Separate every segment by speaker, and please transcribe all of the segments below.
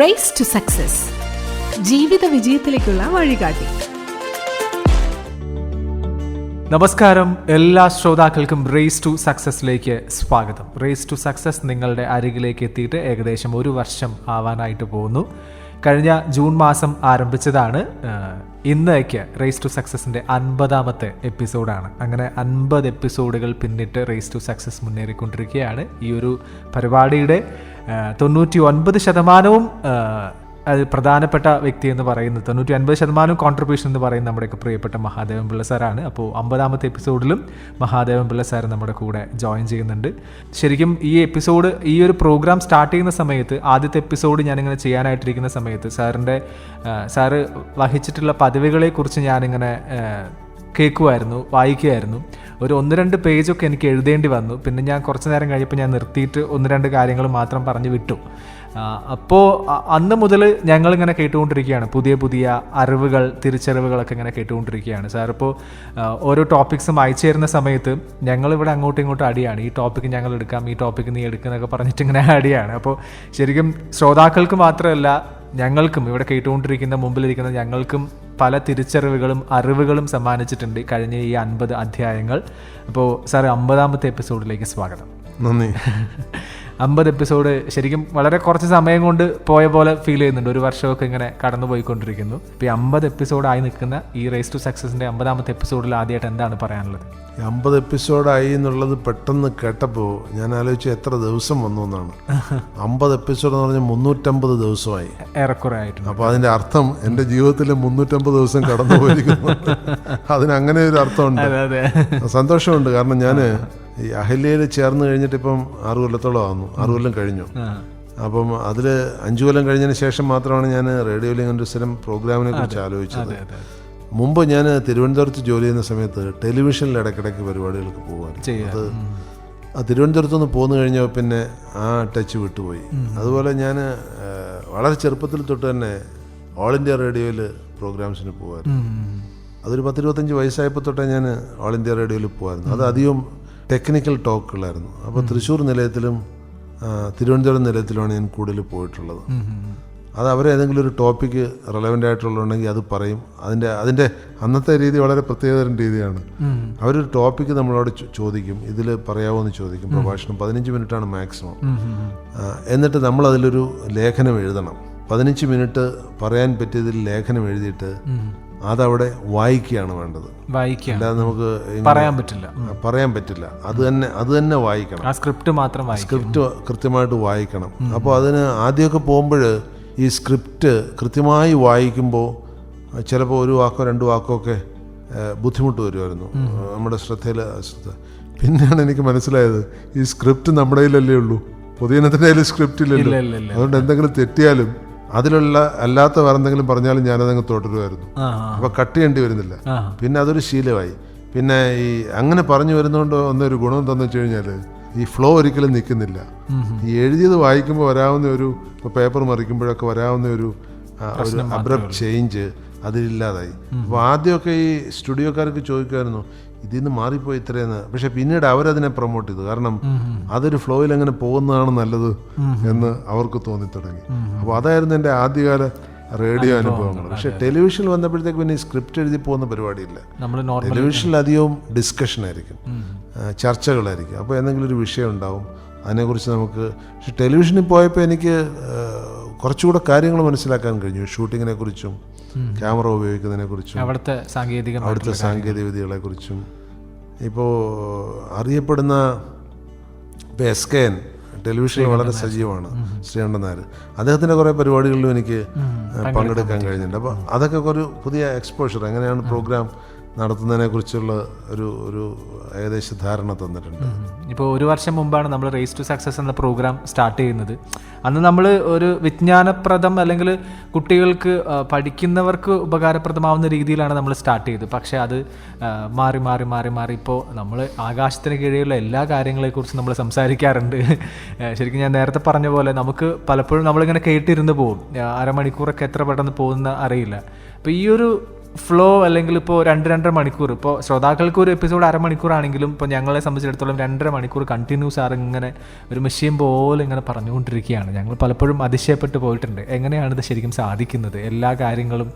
Speaker 1: Raise to success ജീവിത വിജയത്തിലേക്കുള്ള വഴികാട്ടി.
Speaker 2: നമസ്കാരം. എല്ലാ ശ്രോതാക്കൾക്കും റേസ് ടു സക്സസിലേക്ക് സ്വാഗതം. റേസ് ടു സക്സസ് നിങ്ങളുടെ അരികിലേക്ക് എത്തിയിട്ട് ഏകദേശം ഒരു വർഷം ആവാനായിട്ട് പോകുന്നു. കഴിഞ്ഞ ജൂൺ മാസം ആരംഭിച്ചതാണ്. ഇന്നേക്ക് റേസ് ടു സക്സസിന്റെ അൻപതാമത്തെ എപ്പിസോഡാണ്. അങ്ങനെ അൻപത് എപ്പിസോഡുകൾ പിന്നിട്ട് റേസ് ടു സക്സസ് മുന്നേറിക്കൊണ്ടിരിക്കുകയാണ്. ഈ ഒരു പരിപാടിയുടെ തൊണ്ണൂറ്റി ഒൻപത് ശതമാനവും അത് പ്രധാനപ്പെട്ട വ്യക്തി എന്ന് പറയുന്നത് തൊണ്ണൂറ്റി അൻപത് ശതമാനം കോൺട്രിബ്യൂഷൻ എന്ന് പറയുന്നത് നമ്മുടെയൊക്കെ പ്രിയപ്പെട്ട മഹാദേവൻ പിള്ള സാറാണ്. അപ്പോൾ അമ്പതാമത്തെ എപ്പിസോഡിലും മഹാദേവൻ പിള്ള സാർ നമ്മുടെ കൂടെ ജോയിൻ ചെയ്യുന്നുണ്ട്. ശരിക്കും ഈ എപ്പിസോഡ് ഈ ഒരു പ്രോഗ്രാം സ്റ്റാർട്ട് ചെയ്യുന്ന സമയത്ത് ആദ്യത്തെ എപ്പിസോഡ് ഞാനിങ്ങനെ ചെയ്യാനായിട്ടിരിക്കുന്ന സമയത്ത് സാറിന്റെ സാറ് വഹിച്ചിട്ടുള്ള പദവികളെക്കുറിച്ച് ഞാനിങ്ങനെ കേൾക്കുമായിരുന്നു വായിക്കുമായിരുന്നു ഒരു ഒന്ന് രണ്ട് പേജൊക്കെ എനിക്ക് എഴുതേണ്ടി വന്നു. പിന്നെ ഞാൻ കുറച്ച് നേരം കഴിഞ്ഞപ്പോൾ ഞാൻ നിർത്തിയിട്ട് ഒന്ന് രണ്ട് കാര്യങ്ങൾ മാത്രം പറഞ്ഞു വിട്ടു. അപ്പോൾ അന്ന് മുതൽ ഞങ്ങളിങ്ങനെ കേട്ടുകൊണ്ടിരിക്കുകയാണ്. പുതിയ പുതിയ അറിവുകൾ തിരിച്ചറിവുകളൊക്കെ ഇങ്ങനെ കേട്ടുകൊണ്ടിരിക്കുകയാണ്. സാർ ഇപ്പോൾ ഓരോ ടോപ്പിക്സും അയച്ചു തരുന്ന സമയത്ത് ഞങ്ങളിവിടെ അങ്ങോട്ടും ഇങ്ങോട്ടും അടിയാണ്. ഈ ടോപ്പിക്ക് ഞങ്ങൾ എടുക്കാം ഈ ടോപ്പിക്ക് നീ എടുക്കുന്നൊക്കെ പറഞ്ഞിട്ട് ഇങ്ങനെ അടിയാണ്. അപ്പോൾ ശരിക്കും ശ്രോതാക്കൾക്ക് മാത്രമല്ല ഞങ്ങൾക്കും ഇവിടെ കേട്ടുകൊണ്ടിരിക്കുന്ന മുമ്പിലിരിക്കുന്ന ഞങ്ങൾക്കും പല തിരിച്ചറിവുകളും അറിവുകളും സമ്മാനിച്ചിട്ടുണ്ട് കഴിഞ്ഞ ഈ അൻപത് അധ്യായങ്ങൾ. അപ്പോൾ സാർ അമ്പതാമത്തെ എപ്പിസോഡിലേക്ക് സ്വാഗതം.
Speaker 3: നന്ദി.
Speaker 2: അമ്പത് എപ്പിസോഡ് ശരിക്കും വളരെ കുറച്ച് സമയം കൊണ്ട് പോയ പോലെ ഫീൽ ചെയ്യുന്നുണ്ട്. ഒരു വർഷമൊക്കെ ഇങ്ങനെ കടന്നു പോയിക്കൊണ്ടിരിക്കുന്നു. ഇപ്പോൾ ഈ അമ്പത് എപ്പിസോഡായി നിൽക്കുന്ന ഈ റേസ് ടു സക്സസിന്റെ അമ്പതാമത്തെ എപ്പിസോഡിൽ ആദ്യമായിട്ട് എന്താണ് പറയാനുള്ളത്?
Speaker 3: അമ്പത് എപ്പിസോഡായി എന്നുള്ളത് പെട്ടെന്ന് കേട്ടപ്പോൾ ഞാൻ ആലോചിച്ചു എത്ര ദിവസം വന്നു എന്നാണ്. അമ്പത് എപ്പിസോഡ് എന്ന് പറഞ്ഞാൽ മുന്നൂറ്റമ്പത് ദിവസമായി.
Speaker 2: ഏറെക്കുറെ ആയിട്ടുണ്ട്.
Speaker 3: അപ്പോൾ അതിന്റെ അർത്ഥം എന്റെ ജീവിതത്തിൽ മുന്നൂറ്റമ്പത് ദിവസം കടന്നു പോയിരിക്കുന്നു അതിന് അങ്ങനെ ഒരു അർത്ഥമുണ്ട്. സന്തോഷമുണ്ട്. കാരണം ഞാൻ ഈ അഹല്യയിൽ ചേർന്ന് കഴിഞ്ഞിട്ട് ഇപ്പം ആറു കൊല്ലത്തോളം ആവുന്നു. ആറു കൊല്ലം കഴിഞ്ഞു. അപ്പം അതിൽ അഞ്ചു കൊല്ലം കഴിഞ്ഞതിന് ശേഷം മാത്രമാണ് ഞാൻ റേഡിയോയിൽ ഇങ്ങനെ ഒരു സ്ഥലം പ്രോഗ്രാമിനെ കുറിച്ച് ആലോചിച്ചത്. മുമ്പ് ഞാൻ തിരുവനന്തപുരത്ത് ജോലി ചെയ്യുന്ന സമയത്ത് ടെലിവിഷനിൽ ഇടയ്ക്കിടയ്ക്ക് പരിപാടികൾക്ക് പോകുമായിരുന്നു അത് ആ തിരുവനന്തപുരത്ത് നിന്ന് പോന്നു കഴിഞ്ഞാൽ പിന്നെ ആ ടച്ച് വിട്ടുപോയി. അതുപോലെ ഞാൻ വളരെ ചെറുപ്പത്തിൽ തൊട്ട് തന്നെ ഓൾ ഇന്ത്യ റേഡിയോയിൽ പ്രോഗ്രാംസിന് പോകുമായിരുന്നു അതൊരു പത്തിരുപത്തഞ്ച് വയസ്സായപ്പോൾ തൊട്ടേ ഞാൻ ഓൾ ഇന്ത്യ റേഡിയോയിൽ പോകുമായിരുന്നു അത് അധികം ടെക്നിക്കൽ ടോക്കുകളായിരുന്നു. അപ്പോൾ തൃശ്ശൂർ നിലയത്തിലും തിരുവനന്തപുരം നിലയത്തിലുമാണ് ഞാൻ കൂടുതൽ പോയിട്ടുള്ളത്. അത് അവർ ഏതെങ്കിലും ഒരു ടോപ്പിക്ക് റെലവന്റ് ആയിട്ടുള്ളതുണ്ടെങ്കിൽ അത് പറയും. അതിന്റെ അതിന്റെ അന്നത്തെ രീതി വളരെ പ്രത്യേകതരം രീതിയാണ്. അവരൊരു ടോപ്പിക്ക് നമ്മളോട് ചോദിക്കും. ഇതിൽ പറയാമോ എന്ന് ചോദിക്കും പ്രഭാഷണം പതിനഞ്ച് മിനിറ്റാണ് മാക്സിമം. എന്നിട്ട് നമ്മൾ അതിലൊരു ലേഖനം എഴുതണം. പതിനഞ്ച് മിനിറ്റ് പറയാൻ പറ്റിയതിൽ ലേഖനം എഴുതിയിട്ട്. അതവിടെ വായിക്കുകയാണ് വേണ്ടത്. അല്ലാതെ നമുക്ക്
Speaker 2: പറയാൻ പറ്റില്ല.
Speaker 3: പറയാൻ പറ്റില്ല. അത് തന്നെ അത് തന്നെ വായിക്കണം.
Speaker 2: ആ സ്ക്രിപ്റ്റ് മാത്രം
Speaker 3: സ്ക്രിപ്റ്റ് കൃത്യമായിട്ട് വായിക്കണം. അപ്പോൾ അതിന് ആദ്യമൊക്കെ പോകുമ്പോൾ ഈ സ്ക്രിപ്റ്റ് കൃത്യമായി വായിക്കുമ്പോൾ ചിലപ്പോൾ ഒരു വാക്കോ രണ്ട് വാക്കോ ഒക്കെ ബുദ്ധിമുട്ട് വരുമായിരുന്നു. നമ്മുടെ ശ്രദ്ധയിൽ ശ്രദ്ധ. പിന്നെയാണ് എനിക്ക് മനസ്സിലായത് ഈ സ്ക്രിപ്റ്റ് നമ്മുടെ കയ്യിലല്ലേ ഉള്ളൂ. പൊതുജനത്തിന്റെ കയ്യിൽ സ്ക്രിപ്റ്റ് ഇല്ലല്ലോ.
Speaker 2: ഇല്ല ഇല്ല ഇല്ല.
Speaker 3: അതുകൊണ്ട് എന്തെങ്കിലും തെറ്റിയാലും അതിലുള്ള അല്ലാത്ത വേറെ എന്തെങ്കിലും പറഞ്ഞാലും ഞാനതങ്ങ് തുടരുമായിരുന്നു.
Speaker 2: അപ്പൊ
Speaker 3: അപ്പോൾ കട്ട് ചെയ്യേണ്ടി വരുന്നില്ല. പിന്നെ അതൊരു ശീലമായി. പിന്നെ ഈ അങ്ങനെ പറഞ്ഞു വരുന്നതുകൊണ്ട് ഒന്നൊരു ഗുണം എന്താണെന്ന് വെച്ച് കഴിഞ്ഞാൽ ഈ ഫ്ലോ ഒരിക്കലും നിൽക്കുന്നില്ല. ഈ എഴുതിയത് വായിക്കുമ്പോൾ വരാവുന്ന ഒരു ഇപ്പോൾ പേപ്പർ മറിക്കുമ്പോഴൊക്കെ വരാവുന്ന ഒരു അബ്രപ്റ്റ് ചേഞ്ച് അതിലില്ലാതായി. അപ്പോൾ ആദ്യമൊക്കെ ഈ സ്റ്റുഡിയോക്കാർക്ക് ചോദിക്കുമായിരുന്നു ഇതിൽ നിന്ന് മാറിപ്പോയി ഇത്രയെന്ന് പക്ഷെ പിന്നീട് അവരതിനെ പ്രൊമോട്ട് ചെയ്തു. കാരണം അതൊരു ഫ്ലോയിൽ അങ്ങനെ പോകുന്നതാണ് നല്ലത് എന്ന് അവർക്ക് തോന്നി തുടങ്ങി അപ്പോൾ അതായിരുന്നു എന്റെ ആദ്യകാല റേഡിയോ അനുഭവങ്ങൾ. പക്ഷെ ടെലിവിഷനിൽ വന്നപ്പോഴത്തേക്ക് പിന്നെ സ്ക്രിപ്റ്റ് എഴുതി പോകുന്ന പരിപാടിയില്ല. ടെലിവിഷനിൽ അധികവും ഡിസ്കഷൻ ആയിരിക്കും. ചർച്ചകളായിരിക്കും. അപ്പോൾ എന്തെങ്കിലും ഒരു വിഷയം ഉണ്ടാവും അതിനെക്കുറിച്ച് നമുക്ക് പക്ഷെ ടെലിവിഷനിൽ പോയപ്പോൾ എനിക്ക് കുറച്ചുകൂടെ കാര്യങ്ങൾ മനസ്സിലാക്കാൻ കഴിഞ്ഞു. ഷൂട്ടിങ്ങിനെ കുറിച്ചും ക്യാമറ ഉപയോഗിക്കുന്നതിനെ കുറിച്ചും
Speaker 2: അവിടുത്തെ സാങ്കേതിക
Speaker 3: അവിടുത്തെ സാങ്കേതിക വിദ്യകളെ കുറിച്ചും ഇപ്പോൾ അറിയപ്പെടുന്ന ഇപ്പോൾ എസ് കെ എൻ ടെലിവിഷനിൽ വളരെ സജീവമാണ്. ശ്രീകണ്ഠൻ നായർ അദ്ദേഹത്തിന്റെ കുറേ പരിപാടികളിലും എനിക്ക് പങ്കെടുക്കാൻ കഴിഞ്ഞിട്ടുണ്ട്. അപ്പോൾ അതൊക്കെ ഒരു പുതിയ എക്സ്പോഷർ എങ്ങനെയാണ് പ്രോഗ്രാം നടത്തുന്നതിനെ കുറിച്ചുള്ള ഒരു ഒരു ഏകദേശ ധാരണ തന്നിട്ടുണ്ട്.
Speaker 2: ഇപ്പോൾ ഒരു വർഷം മുമ്പാണ് നമ്മൾ റേസ് ടു സക്സസ് എന്ന പ്രോഗ്രാം സ്റ്റാർട്ട് ചെയ്യുന്നത്. അന്ന് നമ്മൾ ഒരു വിജ്ഞാനപ്രദം അല്ലെങ്കിൽ കുട്ടികൾക്ക് പഠിക്കുന്നവർക്ക് ഉപകാരപ്രദമാവുന്ന രീതിയിലാണ് നമ്മൾ സ്റ്റാർട്ട് ചെയ്തത്. പക്ഷേ അത് മാറി മാറി മാറി മാറി ഇപ്പോൾ നമ്മൾ ആകാശത്തിന് കീഴെയുള്ള എല്ലാ കാര്യങ്ങളെക്കുറിച്ചും നമ്മൾ സംസാരിക്കാറുണ്ട്. ശരിക്കും ഞാൻ നേരത്തെ പറഞ്ഞ പോലെ നമുക്ക് പലപ്പോഴും നമ്മളിങ്ങനെ കേട്ടിരുന്ന് പോകും. അരമണിക്കൂറൊക്കെ എത്ര പെട്ടെന്ന് പോകുന്ന അറിയില്ല. അപ്പോൾ ഈ ഒരു ഫ്ലോ അല്ലെങ്കിൽ ഇപ്പോൾ രണ്ട് രണ്ടര മണിക്കൂർ. ഇപ്പോൾ ശ്രോതാക്കൾക്ക് ഒരു എപ്പിസോഡ് അരമണിക്കൂറാണെങ്കിലും ഇപ്പോൾ ഞങ്ങളെ സംബന്ധിച്ചിടത്തോളം രണ്ടര മണിക്കൂർ കണ്ടിന്യൂസ് ആറ് ഇങ്ങനെ ഒരു മെഷീൻ പോലെ ഇങ്ങനെ പറഞ്ഞുകൊണ്ടിരിക്കുകയാണ്. ഞങ്ങൾ പലപ്പോഴും അതിശയപ്പെട്ട് പോയിട്ടുണ്ട്. എങ്ങനെയാണ് ഇത് ശരിക്കും സാധിക്കുന്നത്? എല്ലാ കാര്യങ്ങളും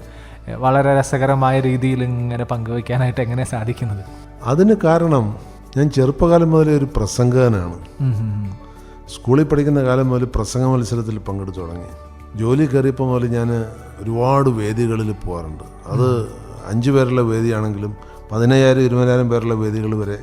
Speaker 2: വളരെ രസകരമായ രീതിയിൽ ഇങ്ങനെ പങ്കുവയ്ക്കാനായിട്ട് എങ്ങനെ സാധിക്കുന്നത്?
Speaker 3: അതിന് കാരണം ഞാൻ ചെറുപ്പകാലം മുതലേ ഒരു പ്രസംഗകനാണ്. സ്കൂളിൽ പഠിക്കുന്ന കാലം മുതൽ പ്രസംഗ മത്സരത്തിൽ പങ്കെടുത്തു തുടങ്ങി. ജോലി കയറിയപ്പോൾ മുതൽ ഞാൻ ഒരുപാട് വേദികളിൽ പോകാറുണ്ട്. അത് അഞ്ച് പേരുള്ള വേദിയാണെങ്കിലും പതിനയ്യായിരം ഇരുപതിനായിരം പേരുള്ള വേദികൾ വരെ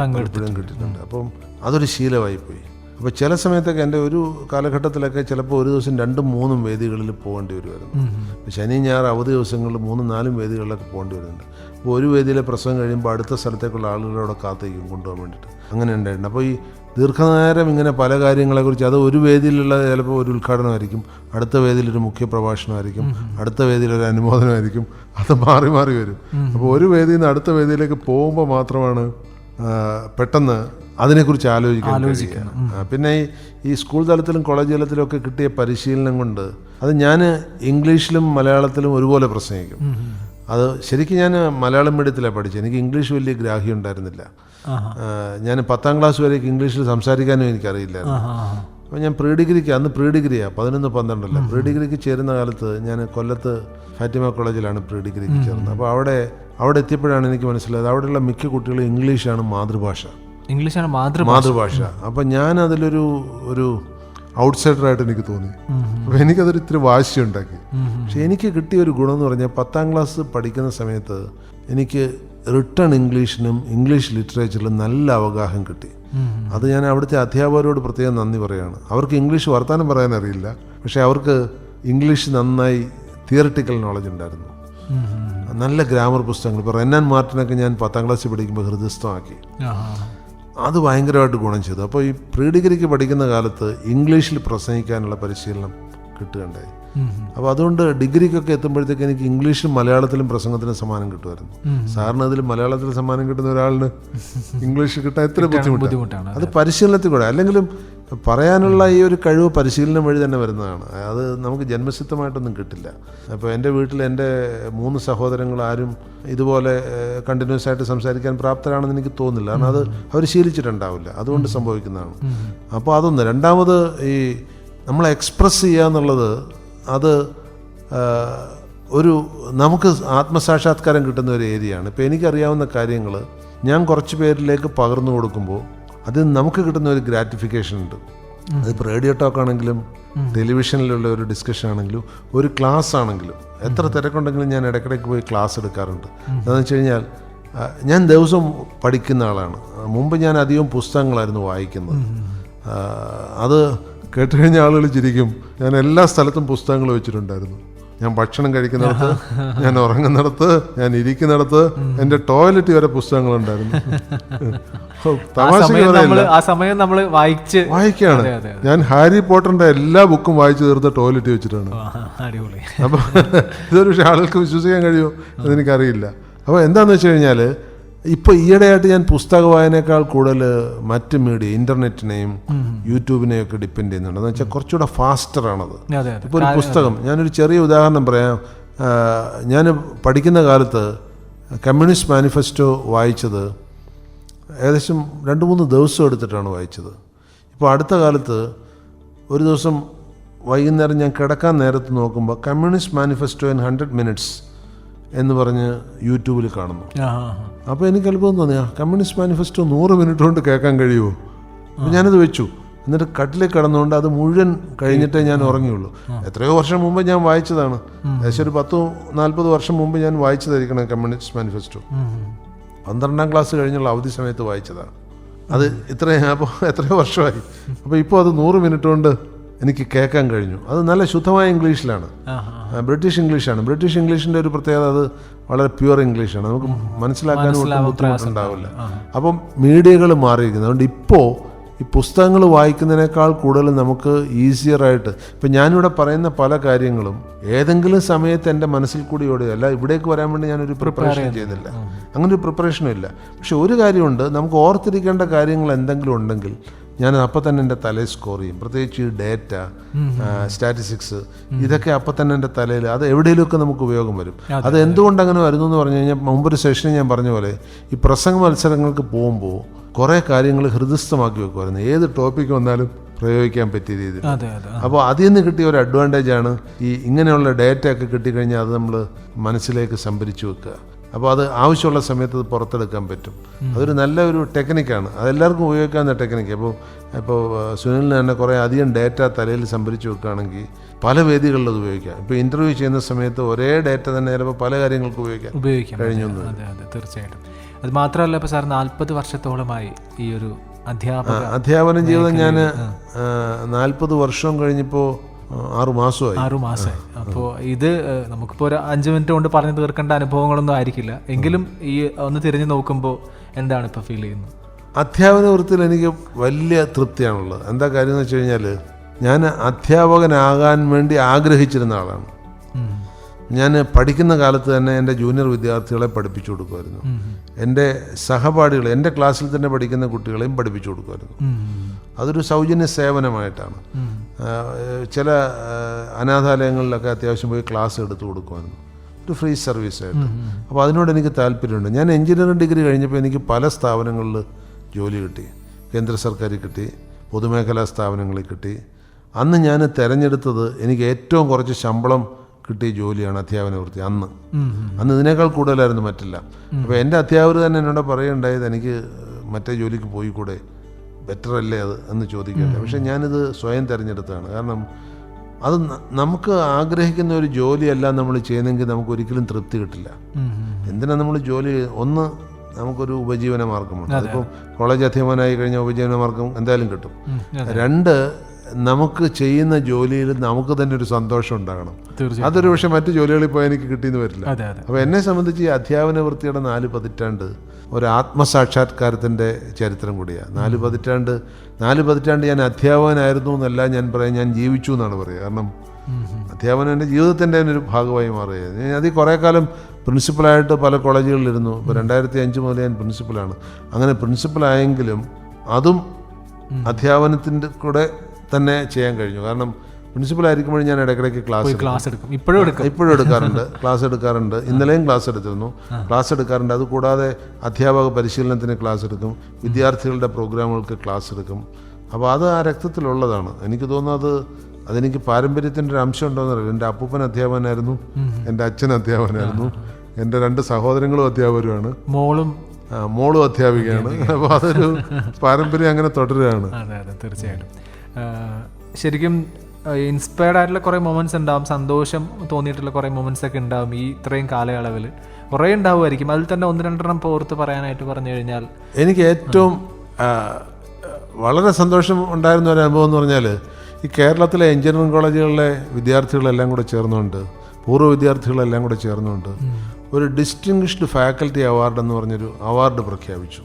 Speaker 3: പലപ്പോഴും കിട്ടിയിട്ടുണ്ട്. അപ്പം അതൊരു ശീലമായി പോയി അപ്പോൾ ചില സമയത്തൊക്കെ എന്റെ ഒരു കാലഘട്ടത്തിലൊക്കെ ചിലപ്പോൾ ഒരു ദിവസം രണ്ടും മൂന്നും വേദികളിൽ പോകേണ്ടി വരുമായിരുന്നു. ശനി ഞായർ അവധി ദിവസങ്ങളിൽ മൂന്നും നാലും വേദികളിലൊക്കെ പോകേണ്ടി വരുന്നുണ്ട്. അപ്പോൾ ഒരു വേദിയിലെ പ്രസവം കഴിയുമ്പോൾ അടുത്ത സ്ഥലത്തേക്കുള്ള ആളുകളോട് കാത്തേക്കും കൊണ്ടുപോകാൻ വേണ്ടിയിട്ട്. അങ്ങനെ ഉണ്ടായിട്ടുണ്ട്. അപ്പോൾ ഈ ദീർഘനേരം ഇങ്ങനെ പല കാര്യങ്ങളെക്കുറിച്ച് അത് ഒരു വേദിയിലുള്ള ചിലപ്പോൾ ഒരു ഉദ്ഘാടനമായിരിക്കും അടുത്ത വേദിയിൽ ഒരു മുഖ്യ പ്രഭാഷണമായിരിക്കും അടുത്ത വേദിയിൽ ഒരു അനുമോദനമായിരിക്കും അത് മാറി മാറി വരും. അപ്പോൾ ഒരു വേദിയിൽ നിന്ന് അടുത്ത വേദിയിലേക്ക് പോകുമ്പോൾ മാത്രമാണ് പെട്ടെന്ന് അതിനെക്കുറിച്ച് ആലോചിക്കാൻ കഴിയുക. പിന്നെ ഈ ഈ സ്കൂൾ തലത്തിലും കോളേജ് തലത്തിലും ഒക്കെ കിട്ടിയ പരിശീലനം കൊണ്ട് അത് ഞാൻ ഇംഗ്ലീഷിലും മലയാളത്തിലും ഒരുപോലെ പ്രസംഗിക്കും. അത് ശരിക്കും ഞാൻ മലയാളം മീഡിയത്തിലാണ് പഠിച്ചത്. എനിക്ക് ഇംഗ്ലീഷ് വലിയ ഗ്രാഹ്യം ഉണ്ടായിരുന്നില്ല. ഞാൻ പത്താം ക്ലാസ് വരേക്ക് ഇംഗ്ലീഷിൽ സംസാരിക്കാനും എനിക്കറിയില്ലായിരുന്നു. അപ്പോൾ ഞാൻ പ്രീ ഡിഗ്രിക്ക് അന്ന് പ്രീ ഡിഗ്രിയാണ് പതിനൊന്ന് പന്ത്രണ്ടല്ല. പ്രീ ഡിഗ്രിക്ക് ചേരുന്ന കാലത്ത് ഞാൻ കൊല്ലത്ത് ഫാറ്റിമ കോളേജിലാണ് പ്രീ ഡിഗ്രിക്ക് ചേർന്നത്. അപ്പോൾ അവിടെ അവിടെ എത്തിയപ്പോഴാണ് എനിക്ക് മനസ്സിലായത് അവിടെയുള്ള മിക്ക കുട്ടികളും ഇംഗ്ലീഷാണ് മാതൃഭാഷ.
Speaker 2: ഇംഗ്ലീഷാണ് മാതൃ
Speaker 3: മാതൃഭാഷ. അപ്പോൾ ഞാൻ അതിലൊരു ഒരു ഔട്ട്സൈഡറായിട്ട് എനിക്ക് തോന്നി. അപ്പോൾ എനിക്കതൊരു ഇത്തിരി വാശി ഉണ്ടാക്കി പക്ഷെ എനിക്ക് കിട്ടിയ ഒരു ഗുണം എന്ന് പറഞ്ഞാൽ പത്താം ക്ലാസ് പഠിക്കുന്ന സമയത്ത് എനിക്ക് റിട്ടേൺ ഇംഗ്ലീഷിനും ഇംഗ്ലീഷ് ലിറ്ററേച്ചറിലും നല്ല അവഗാഹം കിട്ടി. അത് ഞാൻ അവിടുത്തെ അധ്യാപകരോട് പ്രത്യേകം നന്ദി പറയുകയാണ് അവർക്ക് ഇംഗ്ലീഷ് വർത്തമാനം പറയാൻ അറിയില്ല. പക്ഷേ അവർക്ക് ഇംഗ്ലീഷ് നന്നായി തിയറിറ്റിക്കൽ നോളജ് ഉണ്ടായിരുന്നു. നല്ല ഗ്രാമർ പുസ്തകങ്ങൾ. ഇപ്പോൾ റെന്നാൻ മാർട്ടിനൊക്കെ ഞാൻ പത്താം ക്ലാസ്സിൽ പഠിക്കുമ്പോൾ ഹൃദയസ്ഥമാക്കി. അത് ഭയങ്കരമായിട്ട് ഗുണം ചെയ്തു. അപ്പോൾ ഈ പ്രീ ഡിഗ്രിക്ക് പഠിക്കുന്ന കാലത്ത് ഇംഗ്ലീഷിൽ പ്രസംഗിക്കാനുള്ള പരിശീലനം കിട്ടുകയുണ്ടായി. അപ്പോൾ അതുകൊണ്ട് ഡിഗ്രിക്കൊക്കെ എത്തുമ്പോഴത്തേക്ക് എനിക്ക് ഇംഗ്ലീഷിലും മലയാളത്തിലും പ്രസംഗത്തിനും സമ്മാനം കിട്ടുമായിരുന്നു. സാറിന് അതിൽ മലയാളത്തിൽ സമ്മാനം കിട്ടുന്ന ഒരാളിന് ഇംഗ്ലീഷ് കിട്ടാൻ എത്ര ബുദ്ധിമുട്ടാണ്? അത് പരിശീലനത്തിൽ കൂടെ. അല്ലെങ്കിലും പറയാനുള്ള ഈ ഒരു കഴിവ് പരിശീലനം വഴി തന്നെ വരുന്നതാണ്. അത് നമുക്ക് ജന്മസിദ്ധമായിട്ടൊന്നും കിട്ടില്ല. അപ്പോൾ എന്റെ വീട്ടിൽ എന്റെ മൂന്ന് സഹോദരങ്ങൾ ആരും ഇതുപോലെ കണ്ടിന്യൂസ് ആയിട്ട് സംസാരിക്കാൻ പ്രാപ്തരാണെന്ന് എനിക്ക് തോന്നുന്നില്ല കാരണം അത് അവർ ശീലിച്ചിട്ടുണ്ടാവില്ല. അതുകൊണ്ട് സംഭവിക്കുന്നതാണ്. അപ്പോൾ അതൊന്ന്. രണ്ടാമത് ഈ നമ്മൾ എക്സ്പ്രസ് ചെയ്യുക എന്നുള്ളത് അത് ഒരു നമുക്ക് ആത്മസാക്ഷാത്കാരം കിട്ടുന്ന ഒരു ഏരിയയാണ്. ഇപ്പോൾ എനിക്കറിയാവുന്ന കാര്യങ്ങൾ ഞാൻ കുറച്ച് പേരിലേക്ക് പകർന്നു കൊടുക്കുമ്പോൾ അത് നമുക്ക് കിട്ടുന്ന ഒരു ഗ്രാറ്റിഫിക്കേഷൻ ഉണ്ട്. അതിപ്പോൾ റേഡിയോ ടോക്ക് ആണെങ്കിലും ടെലിവിഷനിലുള്ള ഒരു ഡിസ്കഷൻ ആണെങ്കിലും ഒരു ക്ലാസ് ആണെങ്കിലും എത്ര തിരക്കുണ്ടെങ്കിലും ഞാൻ ഇടയ്ക്കിടയ്ക്ക് പോയി ക്ലാസ് എടുക്കാറുണ്ട്. എന്താണെന്ന് വെച്ച് കഴിഞ്ഞാൽ ഞാൻ ദിവസവും പഠിക്കുന്ന ആളാണ്. മുമ്പ് ഞാൻ അധികം പുസ്തകങ്ങളായിരുന്നു വായിക്കുന്നത്. അത് കേട്ട് കഴിഞ്ഞ ആളുകൾ ചിരിക്കും. ഞാൻ എല്ലാ സ്ഥലത്തും പുസ്തകങ്ങൾ വെച്ചിട്ടുണ്ടായിരുന്നു. ഞാൻ ഭക്ഷണം കഴിക്കുന്നിടത്ത് ഞാൻ ഉറങ്ങുന്നിടത്ത് ഞാൻ ഇരിക്കുന്നിടത്ത് എന്റെ ടോയ്ലറ്റ് വരെ
Speaker 2: പുസ്തകങ്ങൾ
Speaker 3: ഉണ്ടായിരുന്നു
Speaker 2: തമാശ ആ സമയം നമ്മൾ വായിച്ച്
Speaker 3: വായിക്കാണ് ഞാൻ ഹാരി പോട്ടറിന്റെ എല്ലാ ബുക്കും വായിച്ചു തീർത്ത് ടോയ്ലറ്റ് വെച്ചിട്ടാണ്. അപ്പൊ ഇതൊരു പക്ഷേ ആളുകൾക്ക് വിശ്വസിക്കാൻ കഴിയുമോ? അതെനിക്കറിയില്ല. അപ്പോൾ എന്താണെന്ന് വെച്ച് കഴിഞ്ഞാൽ ഇപ്പോൾ ഈയിടെയായിട്ട് ഞാൻ പുസ്തക വായനയേക്കാൾ കൂടുതൽ മറ്റ് മീഡിയ ഇന്റർനെറ്റിനെയും യൂട്യൂബിനെയും ഒക്കെ ഡിപ്പെൻഡ് ചെയ്യുന്നുണ്ട്. എന്ന് വെച്ചാൽ കുറച്ചുകൂടെ
Speaker 2: അതെ അതെ.
Speaker 3: ഇപ്പോൾ ഒരു പുസ്തകം ഞാനൊരു ചെറിയ ഉദാഹരണം പറയാം. ഞാൻ പഠിക്കുന്ന കാലത്ത് കമ്മ്യൂണിസ്റ്റ് മാനിഫെസ്റ്റോ വായിച്ചത് ഏകദേശം രണ്ട് മൂന്ന് ദിവസം എടുത്തിട്ടാണ് വായിച്ചത്. ഇപ്പോൾ അടുത്ത കാലത്ത് ഒരു ദിവസം വൈകുന്നേരം ഞാൻ കിടക്കാൻ നേരത്ത് നോക്കുമ്പോൾ communist manifesto in hundred minutes എന്ന് പറഞ്ഞ് യൂട്യൂബിൽ കാണുന്നു. അപ്പോൾ എനിക്ക് അത്ഭുതം തോന്നി. ആ കമ്മ്യൂണിസ്റ്റ് മാനിഫെസ്റ്റോ നൂറ് മിനിറ്റ് കൊണ്ട് കേൾക്കാൻ കഴിയുമോ? അപ്പോൾ ഞാനത് വെച്ചു. എന്നിട്ട് കട്ടിലേക്ക് കിടന്നുകൊണ്ട് അത് മുഴുവൻ കഴിഞ്ഞിട്ടേ ഞാൻ ഉറങ്ങിയുള്ളൂ. എത്രയോ വർഷം മുമ്പ് ഞാൻ വായിച്ചതാണ്. ഏകദേശം ഒരു പത്തോ നാൽപ്പത് വർഷം മുമ്പ് ഞാൻ വായിച്ചതായിരിക്കണം കമ്മ്യൂണിസ്റ്റ് മാനിഫെസ്റ്റോ. പന്ത്രണ്ടാം ക്ലാസ് കഴിഞ്ഞുള്ള അവധി സമയത്ത് വായിച്ചതാണ്. അത് ഇത്രയും അപ്പോൾ എത്രയോ വർഷമായി. അപ്പോൾ ഇപ്പോൾ അത് നൂറ് മിനിറ്റ് കൊണ്ട് എനിക്ക് കേൾക്കാൻ കഴിഞ്ഞു. അത് നല്ല ശുദ്ധമായ ഇംഗ്ലീഷിലാണ്. ബ്രിട്ടീഷ് ഇംഗ്ലീഷാണ്. ബ്രിട്ടീഷ് ഇംഗ്ലീഷിന്റെ ഒരു പ്രത്യേകത അത് വളരെ പ്യുവർ ഇംഗ്ലീഷാണ്. നമുക്ക്
Speaker 2: മനസ്സിലാക്കാൻ
Speaker 3: ബുദ്ധിമുട്ടുണ്ടാവില്ല അപ്പം മീഡിയകൾ മാറിയിരിക്കുന്നത് അതുകൊണ്ട് ഇപ്പോൾ ഈ പുസ്തകങ്ങൾ വായിക്കുന്നതിനേക്കാൾ കൂടുതൽ നമുക്ക് ഈസിയറായിട്ട് ഇപ്പം ഞാനിവിടെ പറയുന്ന പല കാര്യങ്ങളും ഏതെങ്കിലും സമയത്ത് എന്റെ മനസ്സിൽ കൂടി ഓടുക അല്ല ഇവിടേക്ക് വരാൻ വേണ്ടി ഞാനൊരു പ്രിപ്പറേഷൻ ചെയ്തില്ല. അങ്ങനെ ഒരു പ്രിപ്പറേഷനും ഇല്ല. പക്ഷെ ഒരു കാര്യമുണ്ട്. നമുക്ക് ഓർത്തിരിക്കേണ്ട കാര്യങ്ങൾ എന്തെങ്കിലും ഉണ്ടെങ്കിൽ ഞാൻ അപ്പം തന്നെ എന്റെ തലയിൽ സ്കോർ ചെയ്യും. പ്രത്യേകിച്ച് ഈ ഡേറ്റ സ്റ്റാറ്റിസ്റ്റിക്സ് ഇതൊക്കെ അപ്പം തന്നെ എന്റെ തലയിൽ അത് എവിടെയെങ്കിലുമൊക്കെ നമുക്ക് ഉപയോഗം വരും. അത് എന്തുകൊണ്ട് അങ്ങനെ വരുന്നു എന്ന് പറഞ്ഞു കഴിഞ്ഞാൽ മുമ്പൊരു സെഷനിൽ ഞാൻ പറഞ്ഞ പോലെ ഈ പ്രസംഗ മത്സരങ്ങൾക്ക് പോകുമ്പോൾ കുറേ കാര്യങ്ങൾ ഹൃദയസ്ഥമാക്കി വെക്കുമായിരുന്നു. ഏത് ടോപ്പിക് വന്നാലും പ്രയോഗിക്കാൻ പറ്റിയ രീതിയിൽ. അപ്പോൾ അതിൽ നിന്ന് കിട്ടിയ ഒരു അഡ്വാന്റേജ് ആണ് ഈ ഇങ്ങനെയുള്ള ഡേറ്റ ഒക്കെ കിട്ടിക്കഴിഞ്ഞാൽ അത് നമ്മൾ മനസ്സിലേക്ക് സംഭരിച്ചു വെക്കുക. അപ്പോൾ അത് ആവശ്യമുള്ള സമയത്ത് അത് പുറത്തെടുക്കാൻ പറ്റും. അതൊരു നല്ല ഒരു ടെക്നിക്കാണ്. അതെല്ലാവർക്കും ഉപയോഗിക്കാവുന്ന ടെക്നിക്ക്. അപ്പോൾ ഇപ്പോൾ സുനിലിന് തന്നെ കുറേ അധികം ഡേറ്റ തലയിൽ സംഭരിച്ചു വെക്കുകയാണെങ്കിൽ പല വേദികളിൽ അത് ഉപയോഗിക്കാം. ഇപ്പോൾ ഇന്റർവ്യൂ ചെയ്യുന്ന സമയത്ത് ഒരേ ഡേറ്റ തന്നെ ചിലപ്പോൾ പല കാര്യങ്ങൾക്ക് ഉപയോഗിക്കാം.
Speaker 2: ഉപയോഗിക്കാം. കഴിഞ്ഞു അതെ അതെ തീർച്ചയായിട്ടും. അത് മാത്രമല്ല ഇപ്പോൾ സാർ നാൽപ്പത് വർഷത്തോളമായി ഈ ഒരു അധ്യാപന
Speaker 3: അധ്യാപന ജീവിതം ഞാൻ നാൽപ്പത് വർഷം കഴിഞ്ഞപ്പോൾ ആറു മാസമായി.
Speaker 2: ആറു മാസമായി. അപ്പോൾ ഇത് നമുക്കിപ്പോൾ ഒരു അഞ്ച് മിനിറ്റ് കൊണ്ട് പറഞ്ഞു തീർക്കേണ്ട അനുഭവങ്ങളൊന്നും ആയിരിക്കില്ല. എങ്കിലും ഈ ഒന്ന് തിരിഞ്ഞു നോക്കുമ്പോൾ എന്താണ് ഇപ്പോൾ ഫീൽ ചെയ്യുന്നത്?
Speaker 3: അധ്യാപന വൃത്തിയിൽ എനിക്ക് വലിയ തൃപ്തിയാണുള്ളത്. എന്താ കാര്യം എന്ന് വെച്ച് കഴിഞ്ഞാൽ ഞാൻ അധ്യാപകനാകാൻ വേണ്ടി ആഗ്രഹിച്ചിരുന്ന ആളാണ്. ഞാൻ പഠിക്കുന്ന കാലത്ത് തന്നെ എന്റെ ജൂനിയർ വിദ്യാർത്ഥികളെ പഠിപ്പിച്ചു കൊടുക്കുമായിരുന്നു. എന്റെ സഹപാഠികൾ എന്റെ ക്ലാസ്സിൽ തന്നെ പഠിക്കുന്ന കുട്ടികളെയും പഠിപ്പിച്ചു കൊടുക്കുമായിരുന്നു. അതൊരു സൗജന്യ സേവനമായിട്ടാണ്. ചില അനാഥാലയങ്ങളിലൊക്കെ അത്യാവശ്യം പോയി ക്ലാസ് എടുത്തു കൊടുക്കുമായിരുന്നു. ഒരു ഫ്രീ സർവീസായിട്ട് അപ്പോൾ അതിനോട് എനിക്ക് താല്പര്യമുണ്ട്. ഞാൻ എഞ്ചിനീയറിംഗ് ഡിഗ്രി കഴിഞ്ഞപ്പോൾ എനിക്ക് പല സ്ഥാപനങ്ങളിൽ ജോലി കിട്ടി. കേന്ദ്ര സർക്കാരിൽ കിട്ടി പൊതുമേഖലാ സ്ഥാപനങ്ങളിൽ കിട്ടി. അന്ന് ഞാൻ തിരഞ്ഞെടുത്തത് എനിക്ക് ഏറ്റവും കുറച്ച് ശമ്പളം കിട്ടിയ ജോലിയാണ് അധ്യാപന വൃത്തി. അന്ന്. അന്ന് ഇതിനേക്കാൾ കൂടുതലായിരുന്നു മറ്റില്ല. അപ്പോൾ എന്റെ അധ്യാപകർ തന്നെ എന്നോട് പറയുണ്ടായത് എനിക്ക് മറ്റേ ജോലിക്ക് പോയി കൂടെ ബെറ്റർ അല്ലേ അത്? എന്ന് ചോദിക്കട്ടെ പക്ഷെ ഞാനിത് സ്വയം തിരഞ്ഞെടുത്തതാണ്. കാരണം അത് നമുക്ക് ആഗ്രഹിക്കുന്ന ഒരു ജോലിയല്ല നമ്മൾ ചെയ്യുന്നെങ്കിൽ നമുക്ക് ഒരിക്കലും തൃപ്തി കിട്ടില്ല. എന്തിനാ നമ്മൾ ജോലി? ഒന്ന് നമുക്കൊരു ഉപജീവന മാർഗമാണ് അതിപ്പോൾ കോളേജ് അധ്യാപകനായി കഴിഞ്ഞാൽ ഉപജീവന മാർഗം എന്തായാലും കിട്ടും. രണ്ട് നമുക്ക് ചെയ്യുന്ന ജോലിയിൽ നമുക്ക് തന്നെ ഒരു സന്തോഷം ഉണ്ടാകണം. അതൊരു പക്ഷെ മറ്റു ജോലികളിൽ പോയാൽ എനിക്ക് കിട്ടിയെന്ന് വരില്ല. അപ്പോൾ എന്നെ സംബന്ധിച്ച് ഈ അധ്യാപന വൃത്തിയുടെ നാല് പതിറ്റാണ്ട് ഒരു ആത്മസാക്ഷാത്കാരത്തിന്റെ ചരിത്രം കൂടിയാണ് നാല് പതിറ്റാണ്ട് നാല് പതിറ്റാണ്ട് ഞാൻ അധ്യാപകനായിരുന്നു എന്നല്ല ഞാൻ പറയാം ഞാൻ ജീവിച്ചു എന്നാണ് പറയുക കാരണം അധ്യാപനം എന്റെ ജീവിതത്തിന്റെ തന്നെ ഒരു ഭാഗമായി മാറുകയാണ് ഞാൻ അതിൽ കുറേ കാലം പ്രിൻസിപ്പലായിട്ട് പല കോളേജുകളിലിരുന്നു. ഇപ്പോൾ രണ്ടായിരത്തി അഞ്ച് മുതൽ ഞാൻ പ്രിൻസിപ്പലാണ് അങ്ങനെ പ്രിൻസിപ്പലായെങ്കിലും അതും അധ്യാപനത്തിന്റെ കൂടെ തന്നെ ചെയ്യാൻ കഴിഞ്ഞു. കാരണം പ്രിൻസിപ്പലായിരിക്കുമ്പോഴും ഞാൻ ഇടയ്ക്കിടയ്ക്ക് ക്ലാസ്.
Speaker 2: ക്ലാസ് എടുക്കും. ഇപ്പോഴും എടുക്കും.
Speaker 3: ഇപ്പോഴും എടുക്കാറുണ്ട്. ക്ലാസ് എടുക്കാറുണ്ട്. ഇന്നലെയും ക്ലാസ് എടുത്തിരുന്നു. ക്ലാസ് എടുക്കാറുണ്ട്. അതുകൂടാതെ അധ്യാപക പരിശീലനത്തിന് ക്ലാസ് എടുക്കും. വിദ്യാർത്ഥികളുടെ പ്രോഗ്രാമുകൾക്ക് ക്ലാസ് എടുക്കും. അപ്പോൾ അത് ആ രക്തത്തിലുള്ളതാണ്. എനിക്ക് തോന്നുന്നത് അതെനിക്ക് പാരമ്പര്യത്തിന്റെ ഒരു അംശം ഉണ്ടോയെന്നറിയില്ല എന്റെ അപ്പൂപ്പൻ അധ്യാപകനായിരുന്നു. എന്റെ അച്ഛൻ അധ്യാപകനായിരുന്നു. എന്റെ രണ്ട് സഹോദരങ്ങളും അധ്യാപകരുമാണ്.
Speaker 2: മോളും
Speaker 3: മോളും അധ്യാപികയാണ്. അപ്പോൾ അതൊരു പാരമ്പര്യം അങ്ങനെ തുടരുകയാണ്.
Speaker 2: അതെ അതെ തീർച്ചയായിട്ടും. ശരിക്കും ഇൻസ്പയർഡ് ആയിട്ടുള്ള കുറേ മൊമെന്റ്സ് ഉണ്ടാവും. സന്തോഷം തോന്നിയിട്ടുള്ള കുറേ മൊമെന്റ്സ് ഒക്കെ ഉണ്ടാവും ഈ ഇത്രയും കാലയളവിൽ. കുറേ ഉണ്ടാവുമായിരിക്കും. അതിൽ തന്നെ ഒന്ന് രണ്ടെണ്ണം പോർത്ത് പറയാനായിട്ട് പറഞ്ഞു കഴിഞ്ഞാൽ.
Speaker 3: എനിക്ക് ഏറ്റവും വളരെ സന്തോഷം ഉണ്ടായിരുന്ന ഒരു അനുഭവം എന്ന് പറഞ്ഞാൽ ഈ കേരളത്തിലെ എഞ്ചിനീയറിംഗ് കോളേജുകളിലെ വിദ്യാർത്ഥികളെല്ലാം കൂടെ ചേർന്നുകൊണ്ട് പൂർവ വിദ്യാർത്ഥികളെല്ലാം കൂടെ ചേർന്നുകൊണ്ട് ഒരു ഡിസ്റ്റിങ്ഷ്ഡ് ഫാക്കൽറ്റി അവാർഡ് എന്ന് പറഞ്ഞൊരു അവാർഡ് പ്രഖ്യാപിച്ചു.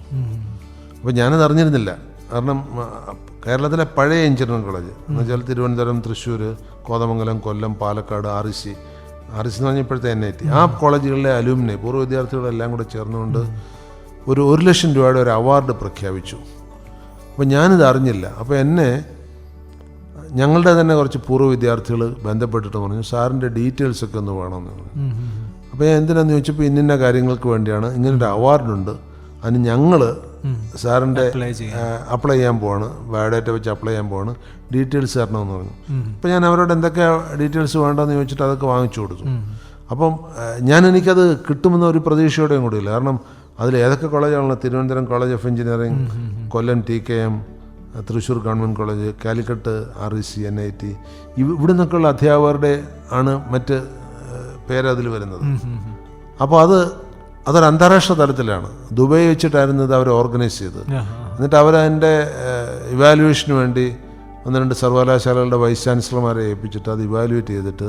Speaker 3: അപ്പോൾ ഞാനത് അറിഞ്ഞിരുന്നില്ല. കാരണം കേരളത്തിലെ പഴയ എഞ്ചിനീയറിംഗ് കോളേജ് എന്ന് വെച്ചാൽ Thiruvananthapuram Thrissur Kothamangalam Kollam Palakkad R C R C എന്ന് പറഞ്ഞാൽ ഇപ്പോഴത്തെ എൻ ഐ ടി ആ കോളേജുകളിലെ അലൂമിനെ പൂർവ വിദ്യാർത്ഥികളെല്ലാം കൂടെ ചേർന്നുകൊണ്ട് ഒരു ഒരു ലക്ഷം രൂപയുടെ ഒരു അവാർഡ് പ്രഖ്യാപിച്ചു. അപ്പോൾ ഞാനിത് അറിഞ്ഞില്ല. അപ്പോൾ എന്നെ ഞങ്ങളുടെ തന്നെ കുറച്ച് പൂർവ വിദ്യാർത്ഥികൾ ബന്ധപ്പെട്ടിട്ട് പറഞ്ഞു സാറിന്റെ ഡീറ്റെയിൽസ് ഒക്കെ ഒന്ന് വേണമെന്ന് പറഞ്ഞു. അപ്പോൾ ഞാൻ എന്തിനാന്ന് ചോദിച്ചപ്പോൾ ഇന്നിന്ന കാര്യങ്ങൾക്ക് വേണ്ടിയാണ് ഇങ്ങനൊരു അവാർഡുണ്ട് അതിന് ഞങ്ങൾ സാറിന്റെ
Speaker 2: അപ്ലൈ ചെയ്യും.
Speaker 3: അപ്ലൈ ചെയ്യാൻ പോവാണ്. ബയോഡേറ്റ വെച്ച് അപ്ലൈ ചെയ്യാൻ പോവാണ്. ഡീറ്റെയിൽസ് തരണമെന്ന് പറഞ്ഞു. അപ്പോൾ ഞാൻ അവരോട് എന്തൊക്കെ ഡീറ്റെയിൽസ് വേണ്ടതെന്ന് ചോദിച്ചിട്ട് അതൊക്കെ വാങ്ങിച്ചു കൊടുത്തു. അപ്പം ഞാൻ എനിക്കത് കിട്ടുമെന്ന ഒരു പ്രതീക്ഷയോടെയും കൂടിയില്ല കാരണം അതിൽ ഏതൊക്കെ കോളേജാണല്ലോ Thiruvananthapuram college of engineering Kollam T K M Thrissur government college Calicut R E C N I T ഇവിടെ നിന്നൊക്കെയുള്ള അധ്യാപകരുടെ ആണ് മറ്റ് പേരതിൽ വരുന്നത്. അപ്പോൾ അത് അതൊരു അന്താരാഷ്ട്ര തലത്തിലാണ്. ദുബൈ വെച്ചിട്ടായിരുന്നു ഇത് അവർ ഓർഗനൈസ് ചെയ്തത്. എന്നിട്ട് അവരതിന്റെ ഇവാലുവേഷന് വേണ്ടി ഒന്ന് രണ്ട് സർവകലാശാലകളുടെ വൈസ് ചാൻസലർമാരെ ഏൽപ്പിച്ചിട്ട് അത് ഇവാലുവേറ്റ് ചെയ്തിട്ട്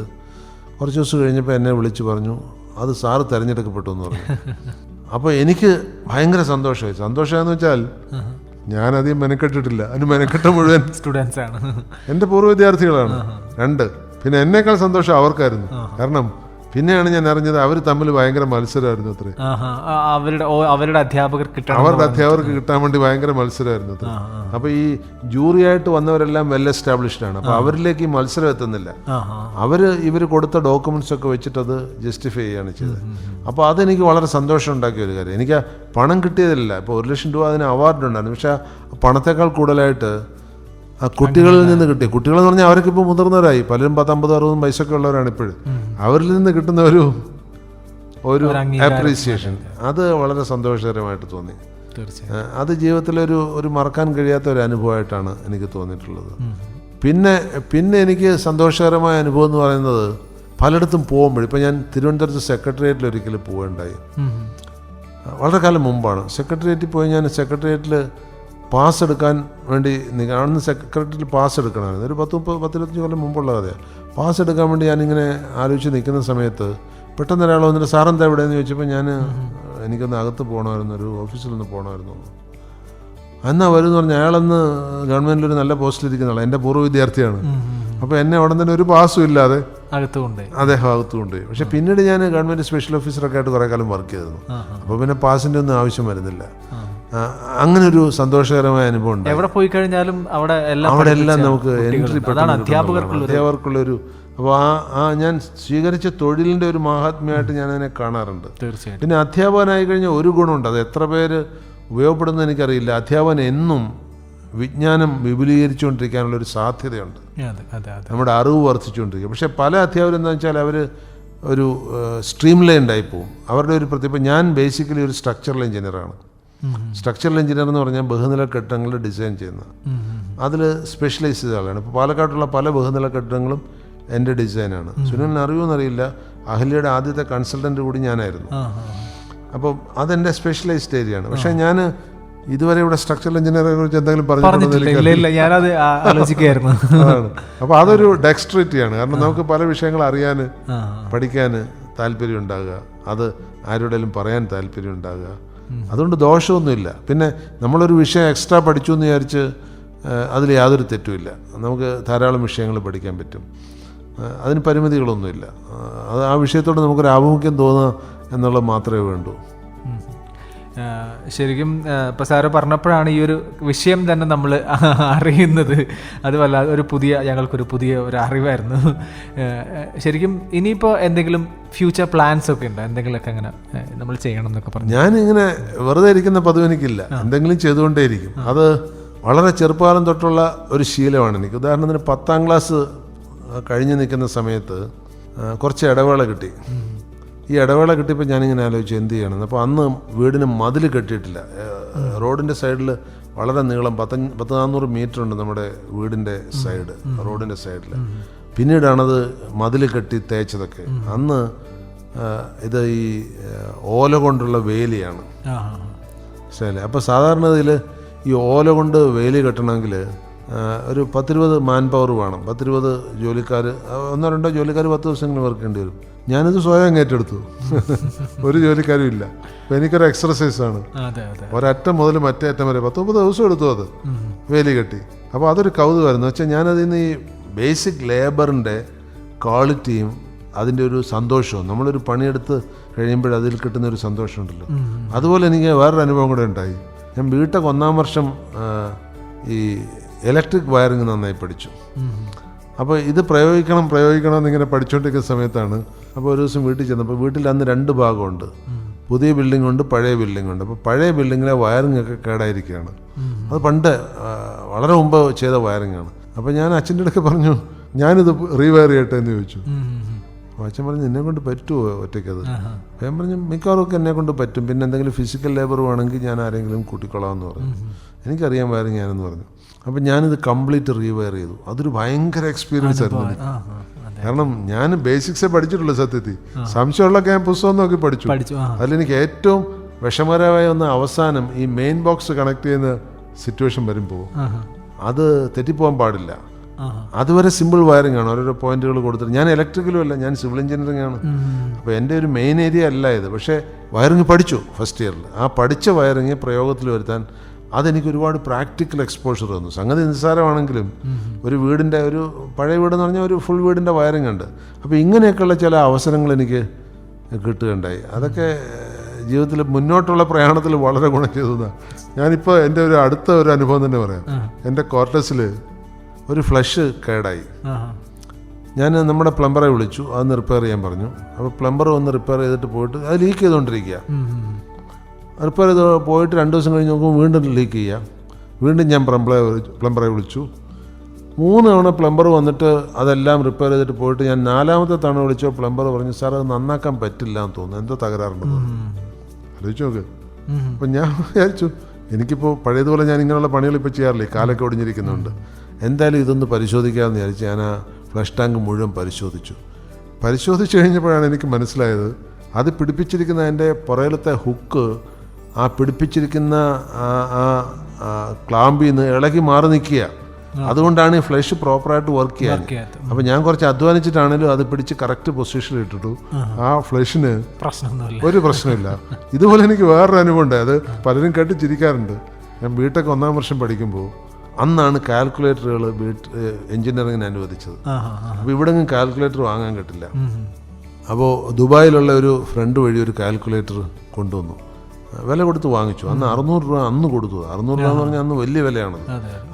Speaker 3: കുറച്ച് ദിവസം കഴിഞ്ഞപ്പോൾ എന്നെ വിളിച്ച് പറഞ്ഞു അത് സാറ് തിരഞ്ഞെടുക്കപ്പെട്ടു എന്ന് പറഞ്ഞു. അപ്പോൾ എനിക്ക് ഭയങ്കര സന്തോഷമായി. സന്തോഷമെന്ന് വെച്ചാൽ ഞാനധികം മെനക്കെട്ടിട്ടില്ല. അതിന് മെനക്കെട്ട മുഴുവൻ
Speaker 2: സ്റ്റുഡൻസ് ആണ്.
Speaker 3: എന്റെ പൂർവ വിദ്യാർത്ഥികളാണ്. രണ്ട് പിന്നെ എന്നേക്കാൾ സന്തോഷം അവർക്കായിരുന്നു. കാരണം പിന്നെയാണ് ഞാൻ അറിഞ്ഞത് അവർ തമ്മിൽ ഭയങ്കര മത്സരമായിരുന്നു അത്ര.
Speaker 2: അവരുടെ അവരുടെ അധ്യാപകർ
Speaker 3: അവരുടെ അധ്യാപകർക്ക് കിട്ടാൻ വേണ്ടി ഭയങ്കര മത്സരമായിരുന്നു അത്ര. അപ്പൊ ഈ ജൂറി ആയിട്ട് വന്നവരെല്ലാം വെൽ എസ്റ്റാബ്ലിഷ്ഡ് ആണ്. അപ്പൊ അവരിലേക്ക് ഈ മത്സരം എത്തുന്നില്ല. അവർ ഇവർ കൊടുത്ത ഡോക്യുമെന്റ്സ് ഒക്കെ വെച്ചിട്ട് അത് ജസ്റ്റിഫൈ ചെയ്യാണ് ചെയ്തത്. അപ്പോൾ അതെനിക്ക് വളരെ സന്തോഷം ഉണ്ടാക്കിയ ഒരു കാര്യം. എനിക്ക് പണം കിട്ടിയതല്ല. ഇപ്പൊ ഒരു ലക്ഷം രൂപ അതിന് അവാർഡ് ഉണ്ടായിരുന്നു. പക്ഷെ പണത്തേക്കാൾ കൂടുതലായിട്ട് ആ കുട്ടികളിൽ നിന്ന് കിട്ടിയ കുട്ടികളെന്ന് പറഞ്ഞാൽ അവർക്ക് ഇപ്പോൾ മുതിർന്നവരായി. പലരും പത്തമ്പത് അറുപതും വയസ്സൊക്കെ ഉള്ളവരാണ് ഇപ്പോഴും. അവരിൽ നിന്ന് കിട്ടുന്ന ഒരു ഒരു അപ്രീസിയേഷൻ അത് വളരെ സന്തോഷകരമായിട്ട് തോന്നി. അത് ജീവിതത്തിലൊരു ഒരു മറക്കാൻ കഴിയാത്ത ഒരു അനുഭവമായിട്ടാണ് എനിക്ക് തോന്നിയിട്ടുള്ളത്. പിന്നെ പിന്നെ എനിക്ക് സന്തോഷകരമായ അനുഭവം എന്ന് പറയുന്നത് പലയിടത്തും പോകുമ്പോൾ ഇപ്പം ഞാൻ തിരുവനന്തപുരത്ത് സെക്രട്ടേറിയറ്റിൽ ഒരിക്കലും പോവുകയുണ്ടായി. വളരെ കാലം മുമ്പാണ്. സെക്രട്ടേറിയറ്റിൽ പോയി ഞാൻ സെക്രട്ടേറിയറ്റിൽ പാസ് എടുക്കാൻ വേണ്ടി അന്ന് സെക്രട്ടറിയിൽ പാസ് എടുക്കണമായിരുന്നു ഒരു പത്ത് മുപ്പത് പത്തിരുപത്തഞ്ച് കൊല്ലം മുമ്പുള്ള കഥയാണ് പാസ് എടുക്കാൻ വേണ്ടി ഞാനിങ്ങനെ ആലോചിച്ച് നിൽക്കുന്ന സമയത്ത് പെട്ടെന്ന് ഒരാൾ വന്നിട്ട് സാറെന്താ എവിടെയെന്ന് ചോദിച്ചപ്പോൾ ഞാൻ എനിക്കൊന്ന് അകത്ത് പോകണമായിരുന്നു ഒരു ഓഫീസിൽ നിന്ന് പോകണമായിരുന്നു എന്നാ വരും എന്ന് പറഞ്ഞാൽ അയാളന്ന് ഗവൺമെന്റിൽ ഒരു നല്ല പോസ്റ്റിലിരിക്കുന്ന ആളാണ് എന്റെ പൂർവ വിദ്യാർത്ഥിയാണ്. അപ്പോൾ എന്നെ ഉടൻ തന്നെ ഒരു പാസും ഇല്ലാതെ
Speaker 2: അകത്തുകൊണ്ട്
Speaker 3: അദ്ദേഹം അകത്തുകൊണ്ട് പക്ഷെ പിന്നീട് ഞാൻ ഗവൺമെന്റ് സ്പെഷ്യൽ ഓഫീസറൊക്കെ ആയിട്ട് കുറേ കാലം വർക്ക് ചെയ്തിരുന്നു. അപ്പോൾ പിന്നെ പാസിന്റെ ഒന്നും ആവശ്യം വരുന്നില്ല. അങ്ങനെ ഒരു സന്തോഷകരമായ അനുഭവം ഉണ്ട്
Speaker 2: എവിടെ പോയി കഴിഞ്ഞാലും അവിടെ എല്ലാം
Speaker 3: അവിടെ എല്ലാം നമുക്ക് എൻട്രി
Speaker 2: അധ്യാപകർക്കുള്ള
Speaker 3: ഒരു അപ്പോൾ ആ ആ ഞാൻ സ്വീകരിച്ച തൊഴിലിന്റെ ഒരു മഹാത്മ്യമായിട്ട് ഞാൻ അതിനെ കാണാറുണ്ട്.
Speaker 2: തീർച്ചയായും
Speaker 3: പിന്നെ അധ്യാപകനായി കഴിഞ്ഞാൽ ഒരു ഗുണമുണ്ട്. അത് എത്ര പേര് ഉപയോഗപ്പെടുന്നത് എനിക്കറിയില്ല. അധ്യാപകൻ എന്നും വിജ്ഞാനം വിപുലീകരിച്ചുകൊണ്ടിരിക്കാനുള്ള ഒരു സാധ്യതയുണ്ട്. നമ്മുടെ അറിവ് വർദ്ധിച്ചുകൊണ്ടിരിക്കുക പക്ഷേ പല അധ്യാപകരും എന്താ വെച്ചാൽ അവർ ഒരു സ്ട്രീം ലൈൻ ആയി പോകും അവരുടെ ഒരു പ്രത്യേക ഞാൻ ബേസിക്കലി ഒരു സ്ട്രക്ചറൽ എഞ്ചിനീയറാണ് സ്ട്രക്ചറൽ എഞ്ചിനീയർ എന്ന് പറഞ്ഞാൽ ബഹുനില കെട്ടിടങ്ങൾ ഡിസൈൻ ചെയ്യുന്ന. അതിൽ സ്പെഷ്യലൈസ് ചെയ്ത ആളാണ്. ഇപ്പോൾ പാലക്കാട്ടുള്ള പല ബഹുനില കെട്ടിടങ്ങളും എന്റെ ഡിസൈനാണ് സുനിലിന് അറിയുമെന്നറിയില്ല അഹല്യയുടെ ആദ്യത്തെ കൺസൾട്ടന്റ് കൂടി ഞാനായിരുന്നു. അപ്പോൾ അതെന്റെ സ്പെഷ്യലൈസ്ഡ് ഏരിയ ആണ്. പക്ഷേ ഞാൻ ഇതുവരെ ഇവിടെ സ്ട്രക്ചറൽ എഞ്ചിനീയറെ കുറിച്ച് എന്തെങ്കിലും പറഞ്ഞിട്ടുണ്ടെന്ന് അതാണ്. അപ്പോൾ അതൊരു ഡെക്സ്ട്രിറ്റിയാണ് കാരണം നമുക്ക് പല വിഷയങ്ങൾ അറിയാൻ പഠിക്കാൻ താല്പര്യം ഉണ്ടാകുക. അത് ആരോടെങ്കിലും പറയാൻ താല്പര്യം ഉണ്ടാകുക. അതുകൊണ്ട് ദോഷമൊന്നുമില്ല. പിന്നെ നമ്മളൊരു വിഷയം എക്സ്ട്രാ പഠിച്ചു എന്ന് വിചാരിച്ച് അതിൽ യാതൊരു തെറ്റുമില്ല. നമുക്ക് ധാരാളം വിഷയങ്ങൾ പഠിക്കാൻ പറ്റും. അതിന് പരിമിതികളൊന്നുമില്ല. അത് ആ വിഷയത്തോട് നമുക്കൊരു ആഭിമുഖ്യം തോന്നുക എന്നുള്ളത് മാത്രമേ വേണ്ടൂ.
Speaker 2: ശരിക്കും ഇപ്പം സാറ് പറഞ്ഞപ്പോഴാണ് ഈ ഒരു വിഷയം തന്നെ നമ്മൾ അറിയുന്നത്. അത് വല്ലാതെ ഒരു പുതിയ ഞങ്ങൾക്കൊരു പുതിയ ഒരു അറിവായിരുന്നു. ശരിക്കും ഇനിയിപ്പോൾ എന്തെങ്കിലും ഫ്യൂച്ചർ പ്ലാൻസ് ഒക്കെ ഉണ്ടോ? എന്തെങ്കിലുമൊക്കെ അങ്ങനെ നമ്മൾ ചെയ്യണം എന്നൊക്കെ പറഞ്ഞു.
Speaker 3: ഞാനിങ്ങനെ വെറുതെ ഇരിക്കുന്ന പതിവ് എനിക്കില്ല. എന്തെങ്കിലും ചെയ്തുകൊണ്ടേയിരിക്കും. അത് വളരെ ചെറുപ്പകാലം തൊട്ടുള്ള ഒരു ശീലമാണ് എനിക്ക്. ഉദാഹരണത്തിന് പത്താം ക്ലാസ് കഴിഞ്ഞ് നിൽക്കുന്ന സമയത്ത് കുറച്ച് ഇടവേള കിട്ടി. ഈ ഇടവേള കിട്ടിയപ്പോൾ ഞാനിങ്ങനെ ആലോചിച്ചു എന്ത് ചെയ്യണം? അപ്പോൾ അന്ന് വീടിന് മതിൽ കെട്ടിയിട്ടില്ല. റോഡിന്റെ സൈഡിൽ വളരെ നീളം പത്ത പത്ത് നാനൂറ് മീറ്റർ ഉണ്ട് നമ്മുടെ വീടിന്റെ സൈഡ് റോഡിന്റെ സൈഡിൽ പിന്നീടാണത് മതിൽ കെട്ടി തേച്ചതൊക്കെ. അന്ന് ഇത് ഈ ഓല കൊണ്ടുള്ള വേലിയാണ്.
Speaker 2: ആ,
Speaker 3: അപ്പോൾ സാധാരണ ഇതിൽ ഈ ഓല കൊണ്ട് വേലി കെട്ടണമെങ്കിൽ ഒരു പത്തിരുപത് മാൻ പവർ വേണം. പത്തിരുപത് ജോലിക്കാർ ഒന്നോ രണ്ടോ ജോലിക്കാർ പത്ത് ദിവസങ്ങൾ വർക്ക് ചെയ്യേണ്ടി വരും. ഞാനിത് സ്വയം ഏറ്റെടുത്തു. ഒരു ജോലിക്കാരും ഇല്ല. അപ്പം എനിക്കൊരു എക്സർസൈസാണ് ഒരറ്റം മുതൽ മറ്റേ അറ്റം വരെ. പത്ത് മുപ്പത് ദിവസം എടുത്തു അത്. വേലി കെട്ടി. അപ്പോൾ അതൊരു കൗതുകമായിരുന്നു. വെച്ചാൽ ഞാനതിൽ നിന്ന് ഈ ബേസിക് ലേബറിന്റെ ക്വാളിറ്റിയും അതിന്റെ ഒരു സന്തോഷവും നമ്മളൊരു പണിയെടുത്ത് കഴിയുമ്പോൾ അതിൽ കിട്ടുന്ന ഒരു സന്തോഷമുണ്ടല്ലോ. അതുപോലെ എനിക്ക് വേറൊരു അനുഭവം കൂടെ ഉണ്ടായി. ഞാൻ ബിടെക് ഒന്നാം വർഷം ഈ ഇലക്ട്രിക് വയറിങ് നന്നായി പഠിച്ചു. അപ്പോൾ ഇത് പ്രയോഗിക്കണം പ്രയോഗിക്കണം എന്നിങ്ങനെ പഠിച്ചുകൊണ്ടിരിക്കുന്ന സമയത്താണ് അപ്പോൾ ഒരു ദിവസം വീട്ടിൽ ചെന്നപ്പോൾ വീട്ടിൽ അന്ന് രണ്ട് ഭാഗമുണ്ട്. പുതിയ ബിൽഡിംഗ് ഉണ്ട് പഴയ ബിൽഡിംഗ് ഉണ്ട്. അപ്പോൾ പഴയ ബിൽഡിങ്ങിലെ വയറിംഗ് ഒക്കെ കേടായിരിക്കുകയാണ്. അത് പണ്ട് വളരെ മുമ്പ് ചെയ്ത വയറിംഗ് ആണ്. അപ്പോൾ ഞാൻ അച്ഛന്റെ അടുക്ക പറഞ്ഞു ഞാനിത് റീവയർ ചെയ്യട്ടെ എന്ന് ചോദിച്ചു. അപ്പോൾ അച്ഛൻ പറഞ്ഞു എന്നെ കൊണ്ട് പറ്റുമോ ഒറ്റയ്ക്കത് ഞാൻ പറഞ്ഞു മിക്കവാറും ഒക്കെ എന്നെ കൊണ്ട് പറ്റും. പിന്നെ എന്തെങ്കിലും ഫിസിക്കൽ ലേബർ വേണമെങ്കിൽ ഞാൻ ആരെങ്കിലും കൂട്ടിക്കൊള്ളാമെന്ന് പറഞ്ഞു. എനിക്കറിയാൻ വയറിങ് ഞാനെന്ന് പറഞ്ഞു. അപ്പോൾ ഞാനിത് കംപ്ലീറ്റ് റീവയർ ചെയ്തു. അതൊരു ഭയങ്കര എക്സ്പീരിയൻസ് ആയിരുന്നു കാരണം ഞാൻ ബേസിക്സേ പഠിച്ചിട്ടുള്ളൂ സത്യത്തിൽ. സംശയമുള്ളൊക്കെ ഞാൻ പുസ്തകം നോക്കി പഠിച്ചു. അതിലെനിക്ക് ഏറ്റവും വിഷമകരമായ ഒന്ന് അവസാനം ഈ മെയിൻ ബോക്സ് കണക്ട് ചെയ്യുന്ന സിറ്റുവേഷൻ വരുമ്പോൾ അത് തെറ്റിപ്പോകാൻ പാടില്ല. അതുവരെ സിമ്പിൾ വയറിംഗ് ആണ്. ഓരോരോ പോയിന്റുകൾ കൊടുത്തിട്ട് ഞാൻ ഇലക്ട്രിക്കലും അല്ല ഞാൻ സിവിൽ എഞ്ചിനീയറിംഗ് ആണ്. അപ്പോൾ എന്റെ ഒരു മെയിൻ ഏരിയ അല്ല ഇത്. പക്ഷേ വയറിംഗ് പഠിച്ചു ഫസ്റ്റ് ഇയറിൽ ആ പഠിച്ച വയറിംഗ് പ്രയോഗത്തിൽ വരുത്താൻ അതെനിക്ക് ഒരുപാട് പ്രാക്ടിക്കൽ എക്സ്പോഷർ തന്നു. സംഗതി നിസ്സാരമാണെങ്കിലും ഒരു വീടിന്റെ ഒരു പഴയ വീടെന്ന് പറഞ്ഞാൽ ഒരു ഫുൾ വീടിന്റെ വയറിംഗ് ഉണ്ട് അപ്പോൾ ഇങ്ങനെയൊക്കെയുള്ള ചില അവസരങ്ങൾ എനിക്ക് കിട്ടുകയുണ്ടായി. അതൊക്കെ ജീവിതത്തിൽ മുന്നോട്ടുള്ള പ്രയാണത്തിൽ വളരെ ഗുണം ചെയ്തതാണ് ഞാനിപ്പോൾ എന്റെ ഒരു അടുത്ത ഒരു അനുഭവം തന്നെ പറയാം. എന്റെ ക്വാർട്ടേഴ്സിൽ ഒരു ഫ്ലഷ് കേടായി. ഞാൻ നമ്മുടെ പ്ലംബറെ വിളിച്ചു. അതൊന്ന് റിപ്പയർ ചെയ്യാൻ പറഞ്ഞു. അപ്പോൾ പ്ലംബർ വന്ന് റിപ്പയർ ചെയ്തിട്ട് പോയിട്ട് അത് ലീക്ക് ചെയ്തുകൊണ്ടിരിക്കുക. റിപ്പയർ ചെയ്ത് പോയിട്ട് രണ്ട് ദിവസം കഴിഞ്ഞ് നോക്കുമ്പോൾ വീണ്ടും ലീക്ക് ചെയ്യാം. വീണ്ടും ഞാൻ പ്ലംബറെ പ്ലംബറെ വിളിച്ചു. മൂന്ന് തവണ പ്ലംബർ വന്നിട്ട് അതെല്ലാം റിപ്പയർ ചെയ്തിട്ട് പോയിട്ട് ഞാൻ നാലാമത്തെ തവണ വിളിച്ചോ പ്ലംബർ പറഞ്ഞു സാർ അത് നന്നാക്കാൻ പറ്റില്ല എന്ന് തോന്നുന്നു. എന്തോ തകരാറുണ്ട്. ആലോചിച്ച് നോക്ക്. അപ്പം ഞാൻ വിചാരിച്ചു എനിക്കിപ്പോൾ പഴയതുപോലെ ഞാൻ ഇങ്ങനെയുള്ള പണികൾ ഇപ്പോൾ ചെയ്യാറില്ലേ? കാലൊക്കെ ഒടിഞ്ഞിരിക്കുന്നുണ്ട്. എന്തായാലും ഇതൊന്ന് പരിശോധിക്കാമെന്ന് വിചാരിച്ച് ഞാൻ ആ ഫ്ലഷ് ടാങ്ക് മുഴുവൻ പരിശോധിച്ചു. പരിശോധിച്ച് കഴിഞ്ഞപ്പോഴാണ് എനിക്ക് മനസ്സിലായത് അത് പിടിപ്പിച്ചിരിക്കുന്ന അതിന്റെ പുറകിലത്തെ ഹുക്ക് ആ പിടിപ്പിച്ചിരിക്കുന്ന ആ ക്ലാമ്പിൽ നിന്ന് ഇളകി മാറി നിൽക്കുക. അതുകൊണ്ടാണ് ഈ ഫ്ലഷ് പ്രോപ്പറായിട്ട് വർക്ക് ചെയ്യാൻ. അപ്പം ഞാൻ കുറച്ച് അധ്വാനിച്ചിട്ടാണെങ്കിലും അത് പിടിച്ച് കറക്റ്റ് പൊസിഷനിൽ ഇട്ടിട്ടു ആ. ഫ്ലഷിന് ഒരു പ്രശ്നമില്ല. ഇതുപോലെ എനിക്ക് വേറൊരു അനുഭവം ഉണ്ട് അത് പലരും കേട്ട് ചിരിക്കാറുണ്ട് ഞാൻ ബിടെക് ഒന്നാം വർഷം പഠിക്കുമ്പോൾ അന്നാണ് കാൽക്കുലേറ്ററുകൾ എഞ്ചിനീയറിങ്ങിന് അനുവദിച്ചത്. അപ്പോൾ ഇവിടെ കാൽക്കുലേറ്റർ വാങ്ങാൻ കിട്ടില്ല. അപ്പോൾ ദുബായിലുള്ള ഒരു ഫ്രണ്ട് വഴി ഒരു കാൽക്കുലേറ്റർ കൊണ്ടുവന്നു. വില കൊടുത്ത് വാങ്ങിച്ചു. അന്ന് അറുന്നൂറ് രൂപ അന്ന് കൊടുത്തു. അറുന്നൂറ് രൂപ എന്ന് പറഞ്ഞാൽ അന്ന് വലിയ വിലയാണ്.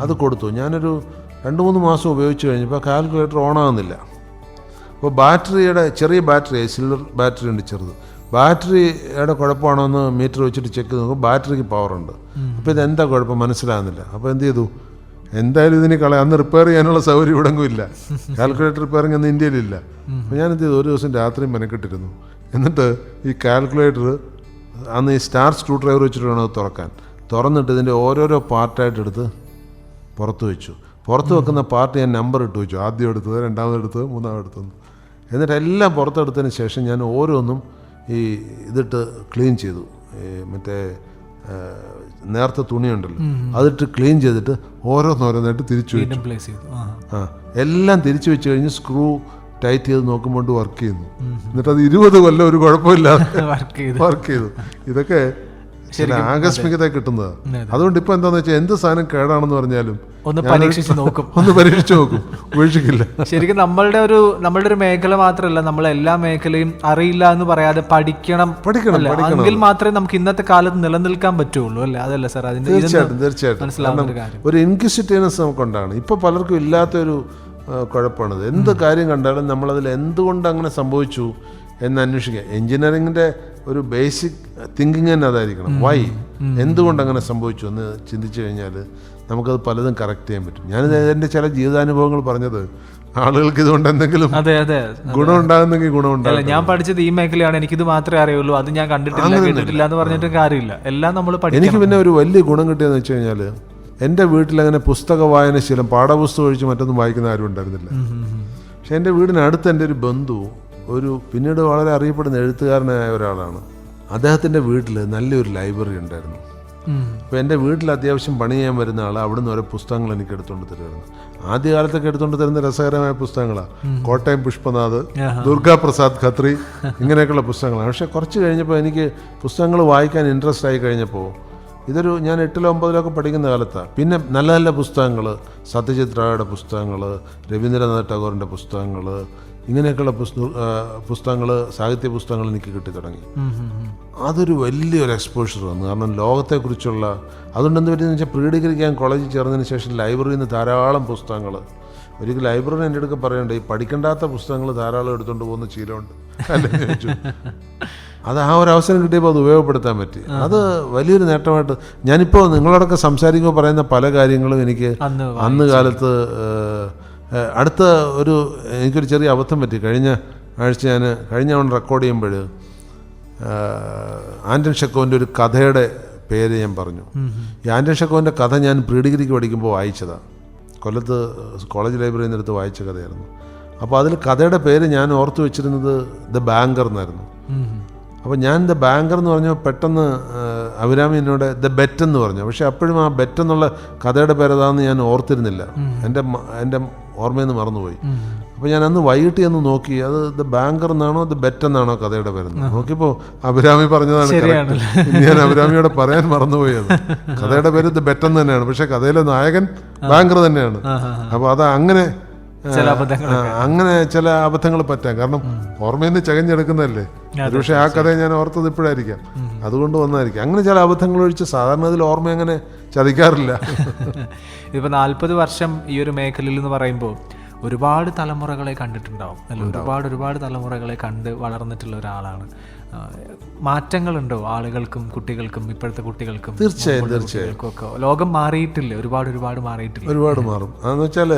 Speaker 2: അതെ
Speaker 3: കൊടുത്തു. ഞാനൊരു രണ്ട് മൂന്ന് മാസം ഉപയോഗിച്ച് കഴിഞ്ഞപ്പോൾ കാൽക്കുലേറ്റർ ഓണാകുന്നില്ല അപ്പോൾ ബാറ്ററിയുടെ ചെറിയ ബാറ്ററി സിൽവർ ബാറ്ററി ഉണ്ട് ചെറുത്. ബാറ്ററിയുടെ കുഴപ്പമാണോ എന്ന് മീറ്റർ വെച്ചിട്ട് ചെക്ക് നോക്കും നോക്കുമ്പോൾ ബാറ്ററിക്ക് പവറുണ്ട്. അപ്പോൾ ഇതെന്താ കുഴപ്പം? മനസ്സിലാകുന്നില്ല അപ്പോൾ എന്ത് ചെയ്തു? എന്തായാലും ഇതിനെ കള അന്ന് റിപ്പയർ ചെയ്യാനുള്ള സൗകര്യം ഇവിടെങ്കും ഇല്ല. കാൽക്കുലേറ്റർ റിപ്പയറിംഗ് അന്ന് ഇന്ത്യയിലില്ല അപ്പോൾ ഞാൻ എന്ത് ചെയ്തു? ഒരു ദിവസം രാത്രി മെനക്കെട്ടിരുന്നു. എന്നിട്ട് ഈ കാൽക്കുലേറ്റർ അന്ന് ഈ സ്റ്റാർ സ്ക്രൂ ഡ്രൈവർ വെച്ചിട്ട് വേണം അത് തുറക്കാൻ. തുറന്നിട്ട് ഇതിന്റെ ഓരോരോ പാർട്ടായിട്ട് എടുത്ത് പുറത്ത് വെച്ചു. പുറത്ത് വെക്കുന്ന പാർട്ട് ഞാൻ നമ്പർ ഇട്ട് വെച്ചു. ആദ്യം എടുത്തത് രണ്ടാമത് എടുത്തത് മൂന്നാമത് എടുത്തത്. എന്നിട്ട് എല്ലാം പുറത്തെടുത്തതിന് ശേഷം ഞാൻ ഓരോന്നും ഈ ഇതിട്ട് ക്ലീൻ ചെയ്തു. മറ്റേ നേരത്തെ നേർത്ത തുണിയുണ്ടല്ലോ. അതിട്ട് ക്ലീൻ ചെയ്തിട്ട് ഓരോന്നോരോന്നായിട്ട് തിരിച്ചു വെച്ചു. ആ എല്ലാം തിരിച്ചു വെച്ച് കഴിഞ്ഞ് സ്ക്രൂ ടൈറ്റ് ചെയ്ത് നോക്കുമ്പോൾ വർക്ക് ചെയ്യുന്നു. എന്നിട്ട് അത് ഇരുപത് കൊല്ലം ഒരു കുഴപ്പമില്ലാതെ
Speaker 2: വർക്ക് ചെയ്ത്.
Speaker 3: ഇതൊക്കെ ചില ആകസ്മികത
Speaker 2: കിട്ടുന്നത്.
Speaker 3: അതുകൊണ്ട് ഇപ്പൊ എന്താന്ന് വെച്ചാൽ എന്ത് സാധനം കേടാണെന്ന് പറഞ്ഞാലും
Speaker 2: ഒന്ന് പരീക്ഷിച്ച് നോക്കും.
Speaker 3: ഒന്ന് പരീക്ഷിച്ച് നോക്കും. ഉപേക്ഷിക്കില്ല.
Speaker 2: ശരിക്കും നമ്മളുടെ ഒരു നമ്മളുടെ ഒരു മേഖല മാത്രമല്ല നമ്മൾ എല്ലാ മേഖലയും അറിയില്ല എന്ന് പറയാതെ പഠിക്കണം.
Speaker 3: പഠിക്കണം?
Speaker 2: എങ്കിൽ മാത്രമേ നമുക്ക് ഇന്നത്തെ കാലത്ത് നിലനിൽക്കാൻ പറ്റുള്ളൂ അല്ലേ? അതല്ല സാർ അതിന്റെ
Speaker 3: തീർച്ചയായിട്ടും തീർച്ചയായിട്ടും.
Speaker 2: ഒരു
Speaker 3: ഇൻക്വിസിറ്റീവ്നെസ് നമുക്കുണ്ടാണ് ഇപ്പൊ പലർക്കും ഇല്ലാത്തൊരു കുഴപ്പമാണത്. എന്ത് കാര്യം കണ്ടാലും നമ്മളതിൽ എന്തുകൊണ്ട് അങ്ങനെ സംഭവിച്ചു എന്ന് അന്വേഷിക്കുക എഞ്ചിനീയറിംഗിന്റെ ഒരു ബേസിക് തിങ്കിങ് തന്നെ അതായിരിക്കണം. വൈ എന്തുകൊണ്ട് അങ്ങനെ സംഭവിച്ചു എന്ന് ചിന്തിച്ചു കഴിഞ്ഞാൽ നമുക്കത് പലതും കറക്റ്റ് ചെയ്യാൻ പറ്റും. ഞാൻ എന്റെ ചില ജീവിതാനുഭവങ്ങൾ പറഞ്ഞത് ആളുകൾക്ക് ഇതുകൊണ്ട് എന്തെങ്കിലും
Speaker 2: അതെ അതെ.
Speaker 3: ഗുണം ഉണ്ടാകുന്നെങ്കിൽ ഗുണം ഉണ്ടാകും
Speaker 2: ഞാൻ പഠിച്ചത് ഈ മേഖലയാണ്. ഇത് മാത്രമേ അറിയുള്ളൂ. അത് ഞാൻ കണ്ടിട്ടില്ല കേട്ടിട്ടില്ല എന്ന് പറഞ്ഞിട്ട് കാര്യമില്ല. എല്ലാം നമ്മൾ
Speaker 3: എനിക്ക് പിന്നെ ഒരു വലിയ ഗുണം കിട്ടിയെന്ന് വെച്ച് കഴിഞ്ഞാൽ എന്റെ വീട്ടിൽ അങ്ങനെ പുസ്തക വായനശീലം പാഠപുസ്തകം ഒഴിച്ച് മറ്റൊന്നും വായിക്കുന്ന ആരും ഉണ്ടായിരുന്നില്ല. പക്ഷേ എന്റെ വീടിനടുത്ത് എന്റെ ഒരു ബന്ധു ഒരു പിന്നീട് വളരെ അറിയപ്പെടുന്ന എഴുത്തുകാരനായ ഒരാളാണ്. അദ്ദേഹത്തിന്റെ വീട്ടിൽ നല്ലൊരു ലൈബ്രറി ഉണ്ടായിരുന്നു. അപ്പോൾ എന്റെ വീട്ടിൽ അത്യാവശ്യം പണി ചെയ്യാൻ വരുന്ന ആൾ അവിടുന്ന് ഓരോ പുസ്തകങ്ങൾ എനിക്ക് എടുത്തുകൊണ്ട് തരുമായിരുന്നു ആദ്യകാലത്തൊക്കെ എടുത്തുകൊണ്ട് തരുന്ന രസകരമായ പുസ്തകങ്ങളാണ് കോട്ടയം പുഷ്പനാഥ് ദുർഗാപ്രസാദ് ഖത്രി ഇങ്ങനെയൊക്കെയുള്ള പുസ്തകങ്ങളാണ് പക്ഷേ കുറച്ച് കഴിഞ്ഞപ്പോൾ എനിക്ക് പുസ്തകങ്ങൾ വായിക്കാൻ ഇൻട്രസ്റ്റ് ആയി കഴിഞ്ഞപ്പോൾ ഇതൊരു ഞാൻ എട്ടിലോ ഒമ്പതിലോ ഒക്കെ പഠിക്കുന്ന കാലത്താണ് പിന്നെ നല്ല നല്ല പുസ്തകങ്ങൾ സത്യജിത് റായുടെ പുസ്തകങ്ങൾ രവീന്ദ്രനാഥ് ടാഗോറിന്റെ പുസ്തകങ്ങൾ ഇങ്ങനെയൊക്കെയുള്ള പുസ്തക പുസ്തകങ്ങൾ സാഹിത്യ പുസ്തകങ്ങൾ എനിക്ക് കിട്ടി തുടങ്ങി. അതൊരു വലിയൊരു എക്സ്പോഷർ വന്നു. കാരണം ലോകത്തെക്കുറിച്ചുള്ള അതുകൊണ്ട് എന്ത് പറ്റിയെന്ന് വെച്ചാൽ പ്രീ ഡിഗ്രിക്ക് ഞാൻ കോളേജിൽ ചേർന്നതിന് ശേഷം ലൈബ്രറിയിൽ നിന്ന് ധാരാളം പുസ്തകങ്ങൾ ഒരിക്കൽ ലൈബ്രറി എന്റെ അടുക്ക പറയണ്ട ഈ പഠിക്കേണ്ടാത്ത പുസ്തകങ്ങൾ ധാരാളം എടുത്തുകൊണ്ട് പോകുന്ന ശീലമുണ്ട്. ചോദിച്ചു. അത് ആ ഒരു അവസരം കിട്ടിയപ്പോൾ അത് ഉപയോഗപ്പെടുത്താൻ പറ്റി. അത് വലിയൊരു നേട്ടമായിട്ട് ഞാനിപ്പോൾ നിങ്ങളോടൊക്കെ സംസാരിക്കുമ്പോൾ പറയുന്ന പല കാര്യങ്ങളും എനിക്ക്
Speaker 2: അന്ന്
Speaker 3: കാലത്ത് അടുത്ത ഒരു എനിക്കൊരു ചെറിയ അബദ്ധം പറ്റി. കഴിഞ്ഞ ആഴ്ച ഞാൻ കഴിഞ്ഞ തവണ റെക്കോർഡ് ചെയ്യുമ്പോൾ ആന്റൺ ഷെക്കോവിന്റെ ഒരു കഥയുടെ പേര് ഞാൻ പറഞ്ഞു. ഈ ആന്റൺ ഷെക്കോവിന്റെ കഥ ഞാൻ പ്രീ ഡിഗ്രിക്ക് പഠിക്കുമ്പോൾ വായിച്ചതാണ് കൊല്ലത്ത് കോളേജ് ലൈബ്രറിയിൽ നിന്നെടുത്ത് വായിച്ച കഥയായിരുന്നു. അപ്പോൾ അതിൽ കഥയുടെ പേര് ഞാൻ ഓർത്തു വെച്ചിരുന്നത് ദ ബാങ്കർ എന്നായിരുന്നു. അപ്പോൾ ഞാൻ ദ ബാങ്കർ എന്ന് പറഞ്ഞു പെട്ടെന്ന് അഭിരാമി എന്നോട് ദ ബെറ്റ് എന്ന് പറഞ്ഞു. പക്ഷെ അപ്പോഴും ആ ബെറ്റ് എന്നുള്ള കഥയുടെ പേരതാന്ന് ഞാൻ ഓർത്തിരുന്നില്ല. എന്റെ എന്റെ ഓർമ്മയിൽ നിന്ന് മറന്നുപോയി. അപ്പോൾ ഞാൻ അന്ന് വൈകിട്ട് എന്ന് നോക്കി അത് ദ ബാങ്കർ എന്നാണോ ദ ബെറ്റ് എന്നാണോ കഥയുടെ പേര് നോക്കിയപ്പോൾ അഭിരാമി പറഞ്ഞതാണ്. ഞാൻ അഭിരാമിയോട് പറയാൻ മറന്നുപോയത് കഥയുടെ പേര് ദ ബെറ്റ് എന്ന് തന്നെയാണ്. പക്ഷേ കഥയിലെ നായകൻ ബാങ്കർ തന്നെയാണ്. അപ്പോൾ അത് അങ്ങനെ
Speaker 2: ചില അബദ്ധങ്ങൾ
Speaker 3: അങ്ങനെ ചില അബദ്ധങ്ങൾ പറ്റാം. കാരണം ഓർമ്മയിൽ നിന്ന് ചകഞ്ഞെടുക്കുന്നതല്ലേ? പക്ഷേ ആ കഥ ഞാൻ ഓർത്തത് ഇപ്പോഴായിരിക്കാം. അതുകൊണ്ട് വന്നായിരിക്കും അങ്ങനെ ചില അബദ്ധങ്ങൾ ഒഴിച്ച് സാധാരണ അതിൽ ഓർമ്മ അങ്ങനെ ചതിക്കാറില്ല.
Speaker 2: ഇതിപ്പോൾ നാൽപ്പത് വർഷം ഈ ഒരു മേഖലയിൽ എന്ന് പറയുമ്പോൾ ഒരുപാട് തലമുറകളെ കണ്ടിട്ടുണ്ടാവും. അല്ല? ഒരുപാട് ഒരുപാട് തലമുറകളെ കണ്ട് വളർന്നിട്ടുള്ള ഒരാളാണ് മാറ്റങ്ങളുണ്ടോ ആളുകൾക്കും കുട്ടികൾക്കും ഇപ്പോഴത്തെ കുട്ടികൾക്കും
Speaker 3: തീർച്ചയായും തീർച്ചയായും.
Speaker 2: ഒക്കെ ലോകം മാറിയിട്ടില്ല? ഒരുപാട് ഒരുപാട് മാറിയിട്ടില്ല?
Speaker 3: ഒരുപാട് മാറും. അതെന്ന് വെച്ചാൽ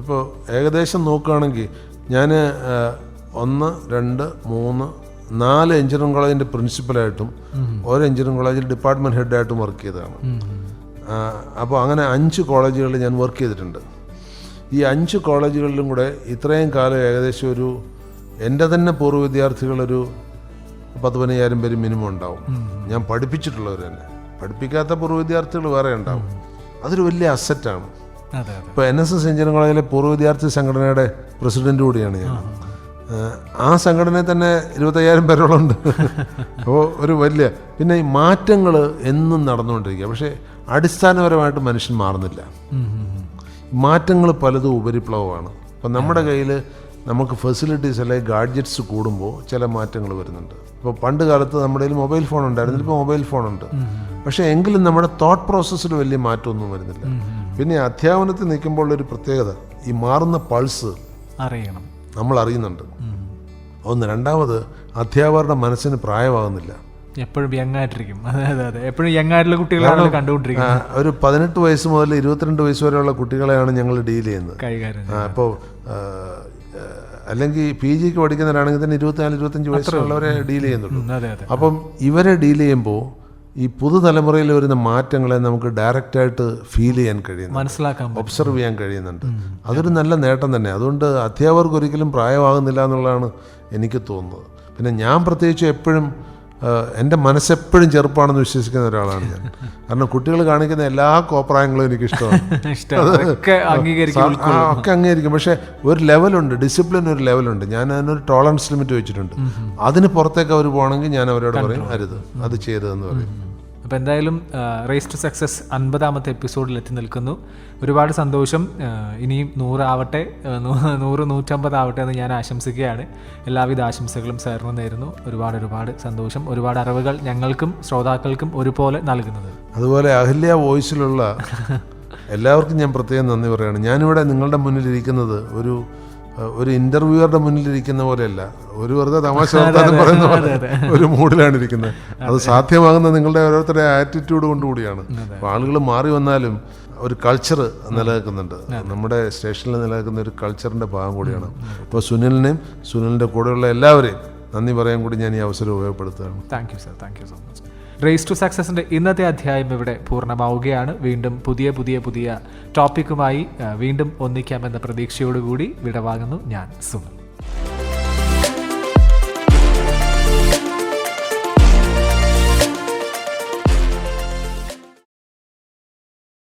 Speaker 3: ഇപ്പോൾ ഏകദേശം നോക്കുകയാണെങ്കിൽ ഞാൻ ഒന്ന് രണ്ട് മൂന്ന് നാല് എഞ്ചിനീയറിംഗ് കോളേജിന്റെ പ്രിൻസിപ്പലായിട്ടും ഒരു എഞ്ചിനീയറിംഗ് കോളേജിൽ ഡിപ്പാർട്ട്മെന്റ് ഹെഡായിട്ടും വർക്ക് ചെയ്തതാണ്. അപ്പോൾ അങ്ങനെ അഞ്ച് കോളേജുകളിൽ ഞാൻ വർക്ക് ചെയ്തിട്ടുണ്ട്. ഈ അഞ്ച് കോളേജുകളിലും കൂടെ ഇത്രയും കാലം ഏകദേശം ഒരു എന്റെ തന്നെ പൂർവ വിദ്യാർത്ഥികളൊരു പത്ത് പതിനയ്യായിരം പേര് മിനിമം ഉണ്ടാവും. ഞാൻ പഠിപ്പിച്ചിട്ടുള്ളവർ തന്നെ. പഠിപ്പിക്കാത്ത പൂർവ വിദ്യാർത്ഥികൾ വേറെ ഉണ്ടാവും. അതൊരു വലിയ അസറ്റാണ് ഇപ്പോൾ എൻ എസ് എസ് എഞ്ചിനീയറിംഗ് കോളേജിലെ പൂർവ വിദ്യാർത്ഥി സംഘടനയുടെ പ്രസിഡന്റ് കൂടിയാണ് ഞാൻ. ആ സംഘടനയിൽ തന്നെ ഇരുപത്തയ്യായിരം പേരോളം ഉണ്ട് അപ്പോൾ ഒരു വലിയ പിന്നെ ഈ മാറ്റങ്ങൾ എന്നും നടന്നുകൊണ്ടിരിക്കുക. പക്ഷേ അടിസ്ഥാനപരമായിട്ട് മനുഷ്യൻ മാറുന്നില്ല. മാറ്റങ്ങൾ പലതും ഉപരിപ്ലവമാണ്. അപ്പം നമ്മുടെ കയ്യിൽ നമുക്ക് ഫെസിലിറ്റീസ് അല്ലെങ്കിൽ ഗാഡ്ജറ്റ്സ് കൂടുമ്പോൾ ചില മാറ്റങ്ങൾ വരുന്നുണ്ട്. ഇപ്പോൾ പണ്ട് കാലത്ത് നമ്മുടെ കയ്യിൽ മൊബൈൽ ഫോൺ ഉണ്ടായിരുന്നു. ഇപ്പോൾ മൊബൈൽ ഫോൺ ഉണ്ട്. പക്ഷേ എങ്കിലും നമ്മുടെ തോട്ട് പ്രോസസ്സിൽ വലിയ മാറ്റമൊന്നും വരുന്നില്ല. പിന്നെ അധ്യാപനത്തിൽ നിൽക്കുമ്പോൾ ഒരു പ്രത്യേകത ഈ മാറുന്ന പൾസ്
Speaker 2: അറിയണം.
Speaker 3: നമ്മൾ അറിയുന്നുണ്ട്. ഒന്ന് രണ്ടാമത് അധ്യാപകരുടെ മനസ്സിന് പ്രായമാകുന്നില്ല.
Speaker 2: എപ്പോഴും അതെ അതെ അതെ. എപ്പോഴും കുട്ടികളാണ് കണ്ടുകൊണ്ടിരിക്കുന്നത്.
Speaker 3: ഒരു പതിനെട്ട് വയസ്സ് മുതൽ ഇരുപത്തിരണ്ട് വയസ്സ് വരെയുള്ള കുട്ടികളെയാണ് ഞങ്ങൾ ഡീൽ ചെയ്യുന്നത്. അപ്പോൾ അല്ലെങ്കിൽ പി ജിക്ക് പഠിക്കുന്നവരാണെങ്കിൽ തന്നെ ഇരുപത്തിനാല് ഇരുപത്തഞ്ച് വയസ്സുള്ളവരെ ഡീൽ ചെയ്യുന്നുള്ളൂ. അപ്പം ഇവരെ ഡീൽ ചെയ്യുമ്പോൾ ഈ പുതുതലമുറയിൽ വരുന്ന മാറ്റങ്ങളെ നമുക്ക് ഡയറക്റ്റായിട്ട് ഫീൽ ചെയ്യാൻ കഴിയുന്നു
Speaker 2: മനസ്സിലാക്കാൻ
Speaker 3: ഒബ്സർവ് ചെയ്യാൻ കഴിയുന്നുണ്ട്. അതൊരു നല്ല നേട്ടം തന്നെ. അതുകൊണ്ട് അധ്യാപകർക്ക് ഒരിക്കലും പ്രായമാകുന്നില്ല എന്നുള്ളതാണ് എനിക്ക് തോന്നുന്നത്. പിന്നെ ഞാൻ പ്രത്യേകിച്ച് എപ്പോഴും എന്റെ മനസ്സെപ്പോഴും ചെറുപ്പാണെന്ന് വിശ്വസിക്കുന്ന ഒരാളാണ് ഞാൻ. കാരണം കുട്ടികൾ കാണിക്കുന്ന എല്ലാ കോപ്രായങ്ങളും എനിക്ക് ഇഷ്ടമാണ് ഒക്കെ അംഗീകരിക്കും പക്ഷേ ഒരു ലെവലുണ്ട് ഡിസിപ്ലിൻ ഒരു ലെവലുണ്ട്. ഞാൻ അതിനൊരു ടോളറൻസ് ലിമിറ്റ് വെച്ചിട്ടുണ്ട്. അതിന് പുറത്തേക്ക് അവർ പോകണമെങ്കിൽ ഞാൻ അവരോട് പറയും അരുത്. അത് ചെയ്തതെന്ന് പറയും.
Speaker 2: അപ്പോൾ എന്തായാലും റേസ് ടു സക്സസ് അൻപതാമത്തെ എപ്പിസോഡിൽ എത്തി നിൽക്കുന്നു. ഒരുപാട് സന്തോഷം. ഇനിയും നൂറാവട്ടെ നൂറ് നൂറ്റമ്പതാവട്ടെ എന്ന് ഞാൻ ആശംസിക്കുകയാണ്. എല്ലാവിധ ആശംസകളും സാറിന് നേരുന്നു. ഒരുപാട് ഒരുപാട് സന്തോഷം. ഒരുപാട് അറിവുകൾ ഞങ്ങൾക്കും ശ്രോതാക്കൾക്കും ഒരുപോലെ നൽകുന്നത്.
Speaker 3: അതുപോലെ അഹല്യ വോയിസിലുള്ള എല്ലാവർക്കും ഞാൻ പ്രത്യേകം നന്ദി പറയുകയാണ്. ഞാനിവിടെ നിങ്ങളുടെ മുന്നിൽ ഇരിക്കുന്നത് ഒരു ഒരു ഇന്റർവ്യൂവറുടെ മുന്നിൽ ഇരിക്കുന്ന പോലെയല്ല. ഒരു വെറുതെ തമാശ വർത്താനം പറയുന്ന പോലെ ഒരു മൂഡിലാണ് ഇരിക്കുന്നത്. അത് സാധ്യമാകുന്ന നിങ്ങളുടെ ഓരോരുത്തരുടെ ആറ്റിറ്റ്യൂഡ് കൊണ്ടുകൂടിയാണ് ആളുകൾ മാറി വന്നാലും ഒരു കൾച്ചർ നിലനിൽക്കുന്നുണ്ട്. നമ്മുടെ സ്റ്റേഷനിൽ നിലനിൽക്കുന്ന ഒരു കൾച്ചറിന്റെ ഭാഗം കൂടിയാണ്. അപ്പോൾ സുനിലിനെയും സുനിലിന്റെ കൂടെയുള്ള എല്ലാവരെയും നന്ദി പറയാൻ കൂടി ഞാൻ ഈ അവസരം ഉപയോഗപ്പെടുത്തുകയാണ്.
Speaker 2: Thank you sir thank you so much race to സക്സസിന്റെ ഇന്നത്തെ അധ്യായം ഇവിടെ പൂർണമാവുകയാണ്. വീണ്ടും പുതിയ പുതിയ പുതിയ ടോപ്പിക്കുമായി വീണ്ടും ഒന്നിക്കാമെന്ന പ്രതീക്ഷയോടുകൂടി വിടവാങ്ങുന്നു ഞാൻ സുമൽ